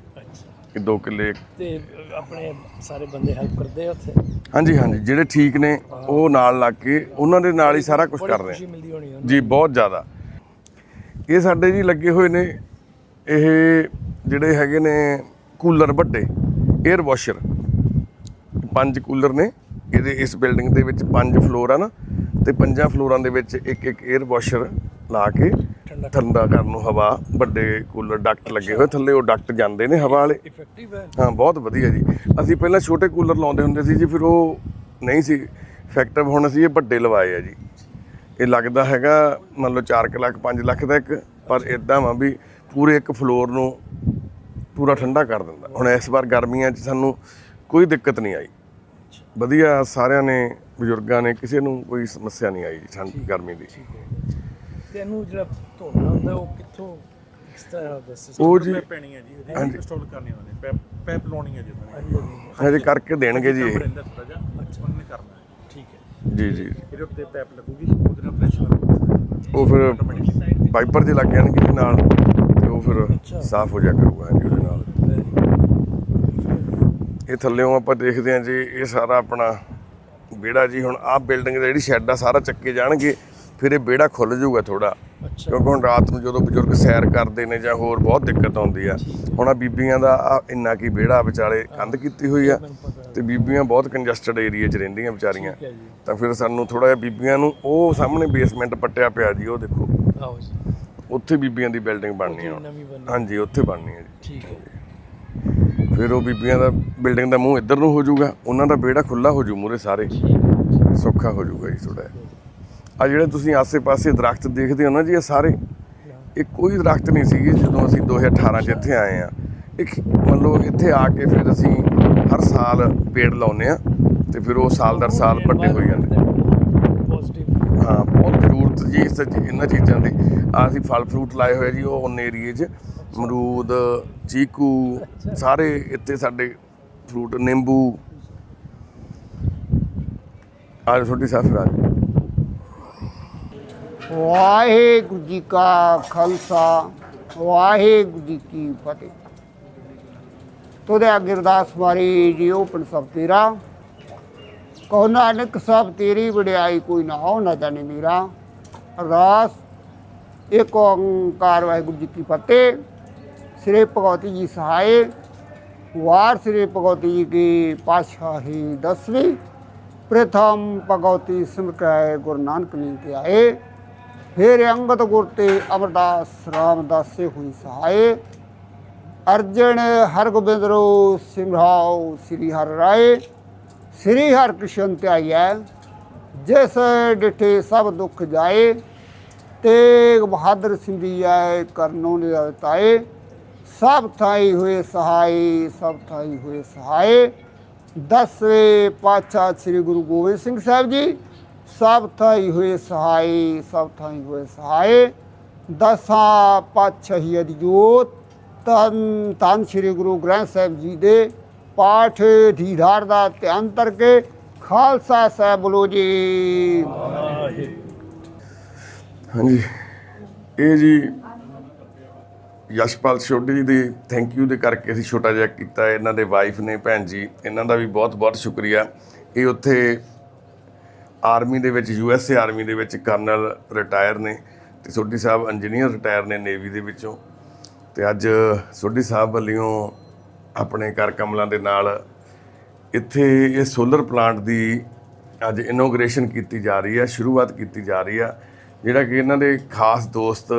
ਇਹ 2 ਕਿੱਲੇ ਤੇ ਆਪਣੇ ਸਾਰੇ ਬੰਦੇ ਹੈਲਪ ਕਰਦੇ ਆ ਉੱਥੇ? ਹਾਂਜੀ ਹਾਂਜੀ। ਜਿਹੜੇ ਠੀਕ ਨੇ ਉਹ ਨਾਲ ਲੱਗ ਕੇ ਉਹਨਾਂ ਦੇ ਨਾਲ ਹੀ ਸਾਰਾ ਕੁਝ ਕਰ ਰਹੇ ਆ। ਜੀ ਬਹੁਤ ਜ਼ਿਆਦਾ। ਇਹ ਸਾਡੇ ਜੀ ਲੱਗੇ ਹੋਏ ਨੇ ਇਹ ਜਿਹੜੇ ਹੈਗੇ ਨੇ ਕੂਲਰ ਵੱਡੇ 에ਅਰ ਵਾਸ਼ਰ ਪੰਜ ਕੂਲਰ ਨੇ। ਇਹਦੇ ਇਸ ਬਿਲਡਿੰਗ ਦੇ ਵਿੱਚ ਪੰਜ ਫਲੋਰ ਆ ਨਾ ਤੇ ਪੰਜਾਂ ਫਲੋਰਾਂ ਦੇ ਵਿੱਚ ਇੱਕ ਇੱਕ 에ਅਰ ਵਾਸ਼ਰ ਲਾ ਕੇ ਠੰਡਾ ਕਰਨ ਨੂੰ ਹਵਾ ਵੱਡੇ ਕੂਲਰ ਡਕਟ ਲੱਗੇ ਹੋਏ ਥੱਲੇ ਉਹ ਡਕਟ ਜਾਂਦੇ ਨੇ ਹਵਾ ਵਾਲੇ। ਇਫੈਕਟਿਵ ਹੈ। ਹਾਂ ਬਹੁਤ ਵਧੀਆ ਜੀ। ਅਸੀਂ ਪਹਿਲਾਂ ਛੋਟੇ ਕੂਲਰ ਲਾਉਂਦੇ ਹੁੰਦੇ ਸੀ ਜੀ ਫਿਰ ਉਹ ਨਹੀਂ ਸੀ ਇਫੈਕਟਿਵ ਹੁਣ ਅਸੀਂ ਇਹ ਵੱਡੇ ਲਵਾਏ ਆ ਜੀ। ਇਹ ਲੱਗਦਾ ਹੈਗਾ ਮੰਨ ਲਓ 4 ਲੱਖ 5 ਲੱਖ ਦਾ ਇੱਕ ਪਰ ਇਦਾਂ ਵਾ ਵੀ ਪੂਰੇ ਇੱਕ ਫਲੋਰ ਨੂੰ ਪੂਰਾ ਠੰਡਾ ਕਰ ਦਿੰਦਾ। ਹੁਣ ਇਸ ਵਾਰ ਗਰਮੀਆਂ 'ਚ ਸਾਨੂੰ ਕੋਈ ਦਿੱਕਤ ਨਹੀਂ ਆਈ। ਵਧੀਆ ਸਾਰਿਆਂ ਨੇ ਬਜ਼ੁਰਗਾਂ ਨੇ ਕਿਸੇ ਨੂੰ ਕੋਈ ਸਮੱਸਿਆ ਨਹੀਂ ਆਈ ਜੀ ਠੰਡ ਗਰਮੀ ਦੀ। ਤੇ ਇਹਨੂੰ ਜਿਹੜਾ ਧੋਣਾ ਹੁੰਦਾ ਉਹ ਕਿੱਥੋਂ ਕਿਸ ਤਰ੍ਹਾਂ ਦਾ system? ਉਹ ਜੀ ਪੈਣੀ ਹੈ ਜੀ ਇਹਦੀ ਇੰਸਟਾਲ ਕਰਨੀ ਉਹਨਾਂ ਨੇ ਪੈਪ ਪੈਪ ਲਾਉਣੀ ਹੈ ਜੀ ਉਹਨਾਂ ਨੇ ਹਜੇ। ਕਰਕੇ ਦੇਣਗੇ ਜੀ ਇਹ। ਰਹਿੰਦਾ ਥੋੜਾ ਜਿਹਾ ਉਹਨੇ ਨੇ ਕਰਨਾ ਹੈ। ਠੀਕ ਹੈ। ਜੀ ਜੀ। ਇਹਦੇ ਉੱਤੇ ਪੈਪ ਲੱਗੂਗੀ ਉਹਦੇ ਨਾਲ ਪ੍ਰੈਸ਼ਰ ਉਹ ਫਿਰ ਵਾਈਪਰ ਜੇ ਲੱਗ ਜਾਣਗੇ ਨਾਲ ਤੇ ਉਹ ਫਿਰ ਸਾਫ਼ ਹੋ ਜਾ ਕਰੂਗਾ ਜੀ ਉਹਦੇ ਨਾਲ। ਇਹ ਥੱਲੇੋਂ ਆਪਾਂ ਦੇਖਦੇ ਹਾਂ ਜੀ ਇਹ ਸਾਰਾ ਆਪਣਾ ਵਿਹੜਾ ਜੀ ਹੁਣ ਆਹ ਬਿਲਡਿੰਗ ਦਾ ਜਿਹੜੀ ਸ਼ੈੱਡ ਆ ਸਾਰਾ ਚੱਕੇ ਜਾਣਗੇ ਫਿਰ ਇਹ ਵਿਹੜਾ ਖੁੱਲ ਜਾਊਗਾ ਥੋੜਾ ਕਿਉਂਕਿ ਹੁਣ ਰਾਤ ਨੂੰ ਜਦੋਂ ਬਜ਼ੁਰਗ ਸੈਰ ਕਰਦੇ ਨੇ ਜਾਂ ਹੋਰ ਬਹੁਤ ਦਿੱਕਤ ਆਉਂਦੀ ਆ ਹੁਣ ਆ ਬੀਬੀਆਂ ਦਾ ਆ ਇੰਨਾ ਕੀ ਵਿਹੜਾ ਵਿਚਾਲੇ ਕੰਧ ਕੀਤੀ ਹੋਈ ਆ ਤੇ ਬੀਬੀਆਂ ਬਹੁਤ ਕੰਜਸਟਡ ਏਰੀਆ 'ਚ ਰਹਿੰਦੀਆਂ ਵਿਚਾਰੀਆਂ। ਤਾਂ ਫਿਰ ਸਾਨੂੰ ਥੋੜਾ ਜਿਹਾ ਬੀਬੀਆਂ ਨੂੰ ਉਹ ਸਾਹਮਣੇ ਬੇਸਮੈਂਟ ਪੱਟਿਆ ਪਿਆ ਜੀ ਉਹ ਦੇਖੋ। ਆਓ ਜੀ। ਉੱਥੇ ਬੀਬੀਆਂ ਦੀ ਬਿਲਡਿੰਗ ਬਣਨੀ ਆ ਹਾਂਜੀ ਉੱਥੇ ਬਣਨੀ ਹੈ ਜੀ। ਠੀਕ ਹੈ। ਫਿਰ ਉਹ ਬੀਬੀਆਂ ਦਾ ਬਿਲਡਿੰਗ ਦਾ ਮੂੰਹ ਇੱਧਰ ਨੂੰ ਹੋ ਜਾਊਗਾ ਉਹਨਾਂ ਦਾ ਵਿਹੜਾ ਖੁੱਲਾ ਹੋ ਜੂ ਮੂਰੇ ਸਾਰੇ। ਸੌਖਾ ਹੋ ਜਾਊਗਾ ਜੀ ਥੋੜਾ ਆ ਜਿਹੜੇ ਤੁਸੀਂ ਆਸੇ-ਪਾਸੇ ਦਰਖਤ ਦੇਖਦੇ ਹੋ ਨਾ ਜੀ ਇਹ ਸਾਰੇ ਇਹ ਕੋਈ ਦਰਖਤ ਨਹੀਂ ਸੀਗੇ ਜਦੋਂ ਅਸੀਂ 2018 ਚ ਇੱਥੇ ਆਏ ਆ ਇੱਕ ਮੰਨ ਲਓ ਇੱਥੇ ਆ ਕੇ ਫਿਰ ਅਸੀਂ ਹਰ ਸਾਲ ਪੇੜ ਲਾਉਨੇ ਆ ਤੇ ਫਿਰ ਉਹ ਸਾਲ ਦਰ ਸਾਲ ਵੱਡੇ ਹੋਈ ਜਾਂਦੇ। ਪੋਜ਼ਿਟਿਵ ਹਾਂ ਬਹੁਤ ਜ਼ਰੂਰਤ ਜੀ ਇਸ ਇਹਨਾਂ ਚੀਜ਼ਾਂ ਦੀ। ਆਹ ਅਸੀਂ ਫਲ ਫਰੂਟ ਲਾਏ ਹੋਏ ਜੀ ਉਹ ਉਨ ਏਰੀਏ 'ਚ। ਅਮਰੂਦ, ਚੀਕੂ, ਸਾਰੇ ਇੱਥੇ ਸਾਡੇ ਫਰੂਟ ਨਿੰਬੂ। ਆਹ ਛੋਟੀ ਸਾਫ਼ ਵਾਹਿਗੁਰੂ ਜੀ ਕਾ ਖਾਲਸਾ, ਵਾਹਿਗੁਰੂ ਜੀ ਕੀ ਫਤਿਹ। ਤੋਦੇ ਅੱਗੇ ਅਰਦਾਸ ਮਾਰੀ ਜੀ ਪਨ ਸਭ ਤੇਰਾ। ਕਹੋ ਨਾਨਕ, ਸਭ ਤੇਰੀ ਵਡਿਆਈ ਕੋਈ ਨਾ ਹੋ, ਨਾ ਜਾਣੇ ਮੇਰਾ। ਅਰਦਾਸ, ਇੱਕ ਓੰਕਾਰ ਵਾਹਿਗੁਰੂ ਜੀ ਕੀ ਫਤਿਹ। ਸ੍ਰੀ ਭਗਵਤੀ ਜੀ ਸਹਾਏ ਵਾਰ ਸ੍ਰੀ ਭਗਵਤੀ ਜੀ ਕੀ ਪਾਤਸ਼ਾਹੀ ਦਸਵੀਂ प्रथम भगवती सिमटाए गुरु नानक ने के आए फिर अंगद गुर ते अमरदास रामदास से हुई सहाय अर्जन हरगोबिंद रो सिमराओ श्री हर राय श्री हर कृष्ण त्याइए जिस डिठे सब दुख जाए तेग बहादुर सिंधी आए ਸਭ ਥਾਈ ਹੋਏ ਸਹਾਈ, ਸਭ ਥਾਈ ਹੋਏ ਸਹਾਈ। ਦਸਵੇਂ ਪਾਤਸ਼ਾਹ ਸ੍ਰੀ ਗੁਰੂ ਗੋਬਿੰਦ ਸਿੰਘ ਸਾਹਿਬ ਜੀ, ਸਭ ਥਾਈ ਹੋਏ ਸਹਾਈ, ਸਭ ਥਾਈ ਹੋਏ ਸਹਾਈ। ਦਸਾਂ ਪਾਤਸ਼ਾਹੀ ਅਦਿਯੋਤ ਤਨ ਤਨ ਸ੍ਰੀ ਗੁਰੂ ਗ੍ਰੰਥ ਸਾਹਿਬ ਜੀ ਦੇ ਪਾਠ ਧੀਧਾਰ ਦਾ ਧਿਆਨ ਕੇ ਖਾਲਸਾ ਸਾਹਿਬ ਬੋਲੋ ਜੀ। ਹਾਂਜੀ। ਇਹ ਜੀ ਯਸ਼ਪਾਲ ਛੋਟੀ ਜੀ ਦੀ ਥੈਂਕ ਯੂ ਦੇ ਕਰਕੇ ਅਸੀਂ ਛੋਟਾ ਜਿਹਾ ਕੀਤਾ। ਇਹਨਾਂ ਦੇ ਵਾਈਫ ਨੇ, ਭੈਣ ਜੀ, ਇਹਨਾਂ ਦਾ ਵੀ ਬਹੁਤ ਬਹੁਤ ਸ਼ੁਕਰੀਆ। ਇਹ ਉੱਥੇ ਆਰਮੀ ਦੇ ਵਿੱਚ ਯੂ ਐਸ ਏ ਆਰਮੀ ਦੇ ਵਿੱਚ ਕਰਨਲ ਰਿਟਾਇਰ ਨੇ ਤੇ ਸੋਢੀ ਸਾਹਿਬ ਇੰਜੀਨੀਅਰ ਰਿਟਾਇਰ ਨੇ ਨੇਵੀ ਦੇ ਵਿੱਚੋਂ। ਤੇ ਅੱਜ ਸੋਢੀ ਸਾਹਿਬ ਵੱਲੋਂ ਆਪਣੇ ਕਰ ਕਮਲਾਂ ਦੇ ਨਾਲ ਇੱਥੇ ਇਹ ਸੋਲਰ ਪਲਾਂਟ ਦੀ ਅੱਜ ਇਨੋਗ੍ਰੇਸ਼ਨ ਕੀਤੀ ਜਾ ਰਹੀ ਹੈ ਸ਼ੁਰੂਆਤ ਕੀਤੀ ਜਾ ਰਹੀ ਆ। ਜਿਹੜਾ ਕਿ ਇਹਨਾਂ ਦੇ ਖਾਸ ਦੋਸਤ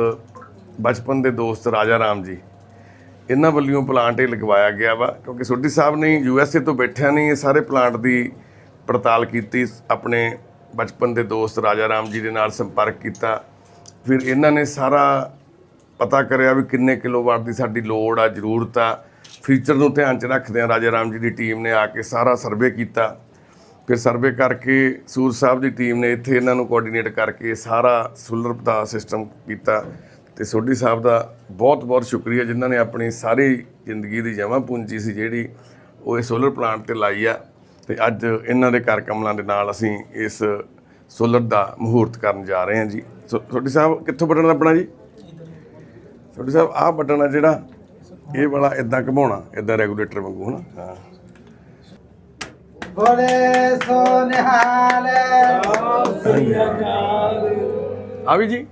ਬਚਪਨ ਦੇ ਦੋਸਤ ਰਾਜਾ ਰਾਮ ਜੀ। ਇਹਨਾਂ ਵੱਲੋਂ ਪਲਾਂਟ ਇਹ ਲਗਵਾਇਆ ਗਿਆ ਵਾ, ਕਿਉਂਕਿ ਸੋਢੀ ਸਾਹਿਬ ਨੇ ਯੂ ਐਸ ਏ ਤੋਂ ਬੈਠਿਆ ਨਹੀਂ ਇਹ ਸਾਰੇ ਪਲਾਂਟ ਦੀ ਪੜਤਾਲ ਕੀਤੀ, ਆਪਣੇ ਬਚਪਨ ਦੇ ਦੋਸਤ ਰਾਜਾ ਰਾਮ ਜੀ ਦੇ ਨਾਲ ਸੰਪਰਕ ਕੀਤਾ। ਫਿਰ ਇਹਨਾਂ ਨੇ ਸਾਰਾ ਪਤਾ ਕਰਿਆ ਵੀ ਕਿੰਨੇ ਕਿਲੋਵਾਟ ਦੀ ਸਾਡੀ ਲੋੜ ਆ, ਜ਼ਰੂਰਤ ਆ। ਫੀਚਰ ਨੂੰ ਧਿਆਨ 'ਚ ਰੱਖਦੇ ਆ ਰਾਜਾ ਰਾਮ ਜੀ ਦੀ ਟੀਮ ਨੇ ਆ ਕੇ ਸਾਰਾ ਸਰਵੇ ਕੀਤਾ। ਫਿਰ ਸਰਵੇ ਕਰਕੇ ਸੂਰ ਸਾਹਿਬ ਦੀ ਟੀਮ ਨੇ ਇੱਥੇ ਇਹਨਾਂ ਨੂੰ ਕੋਆਰਡੀਨੇਟ ਕਰਕੇ ਸਾਰਾ ਸੋਲਰ ਦਾ ਸਿਸਟਮ ਕੀਤਾ। ਤੇ ਸੋਢੀ ਸਾਹਿਬ ਦਾ ਬਹੁਤ ਬਹੁਤ ਸ਼ੁਕਰੀਆ ਜਿਨ੍ਹਾਂ ਨੇ ਆਪਣੀ ਸਾਰੀ ਜ਼ਿੰਦਗੀ ਦੀ ਜਮ੍ਹਾਂ ਪੂੰਜੀ ਸੀ ਜਿਹੜੀ ਉਹ ਇਹ ਸੋਲਰ ਪਲਾਂਟ ਤੇ ਲਾਈ ਆ। ਤੇ ਅੱਜ ਇਹਨਾਂ ਦੇ ਕਰ ਕਮਲਾਂ ਦੇ ਨਾਲ ਅਸੀਂ ਇਸ ਸੋਲਰ ਦਾ ਮਹੂਰਤ ਕਰਨ ਜਾ ਰਹੇ ਹਾਂ ਜੀ। ਸੋ ਸੋਢੀ ਸਾਹਿਬ ਕਿੱਥੋਂ ਬਟਨ ਦੱਬਣਾ ਜੀ? ਸੋਢੀ ਸਾਹਿਬ ਆਹ ਬਟਨ ਆ ਜਿਹੜਾ ਇਹ ਵਾਲਾ ਇਦਾਂ ਘਮਾਉਣਾ ਇਦਾਂ ਰੈਗੂਲੇਟਰ ਵਾਂਗੂ ਹਨਾ? ਹਾਂ। ਬੋਲੇ ਸੋ ਨਿਹਾਲ। ਆ ਵੀ ਜੀ।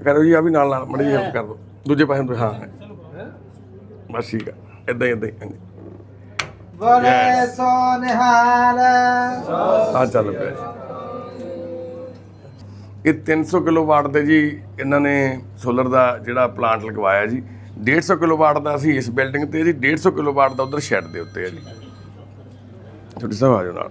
ਕਰੋ ਜੀ ਆ ਵੀ ਨਾਲ ਨਾਲ ਮੜੀ ਜੀ help ਕਰ ਦਿਓ ਦੂਜੇ ਪਾਸੇ ਤੋਂ ਹਾਂ। ਬਸ ਠੀਕ ਆ। ਇਦਾਂ ਹੀ ਇਦਾਂ ਹੀ ਹਾਂਜੀ। ਬੋਲੇ ਸੋ ਨਿਹਾਲ ਆ ਚੱਲ ਪਿਆ ਜੀ। ਇਹ 300 ਕਿਲੋਵਾਟ ਦੇ ਜੀ ਇਹਨਾਂ ਨੇ ਸੋਲਰ ਦਾ ਜਿਹੜਾ ਪਲਾਂਟ ਲਗਵਾਇਆ ਜੀ। 150 ਕਿਲੋਵਾਟ ਦਾ ਅਸੀਂ ਇਸ ਬਿਲਡਿੰਗ ਤੇ ਜੀ 150 ਕਿਲੋਵਾਟ ਦਾ ਉਧਰ ਸ਼ੈੱਡ ਦੇ ਉੱਤੇ ਹੈ ਜੀ। ਛੋਟੀ ਸਾਹਿਬ ਆ ਜਾਓ ਨਾਲ।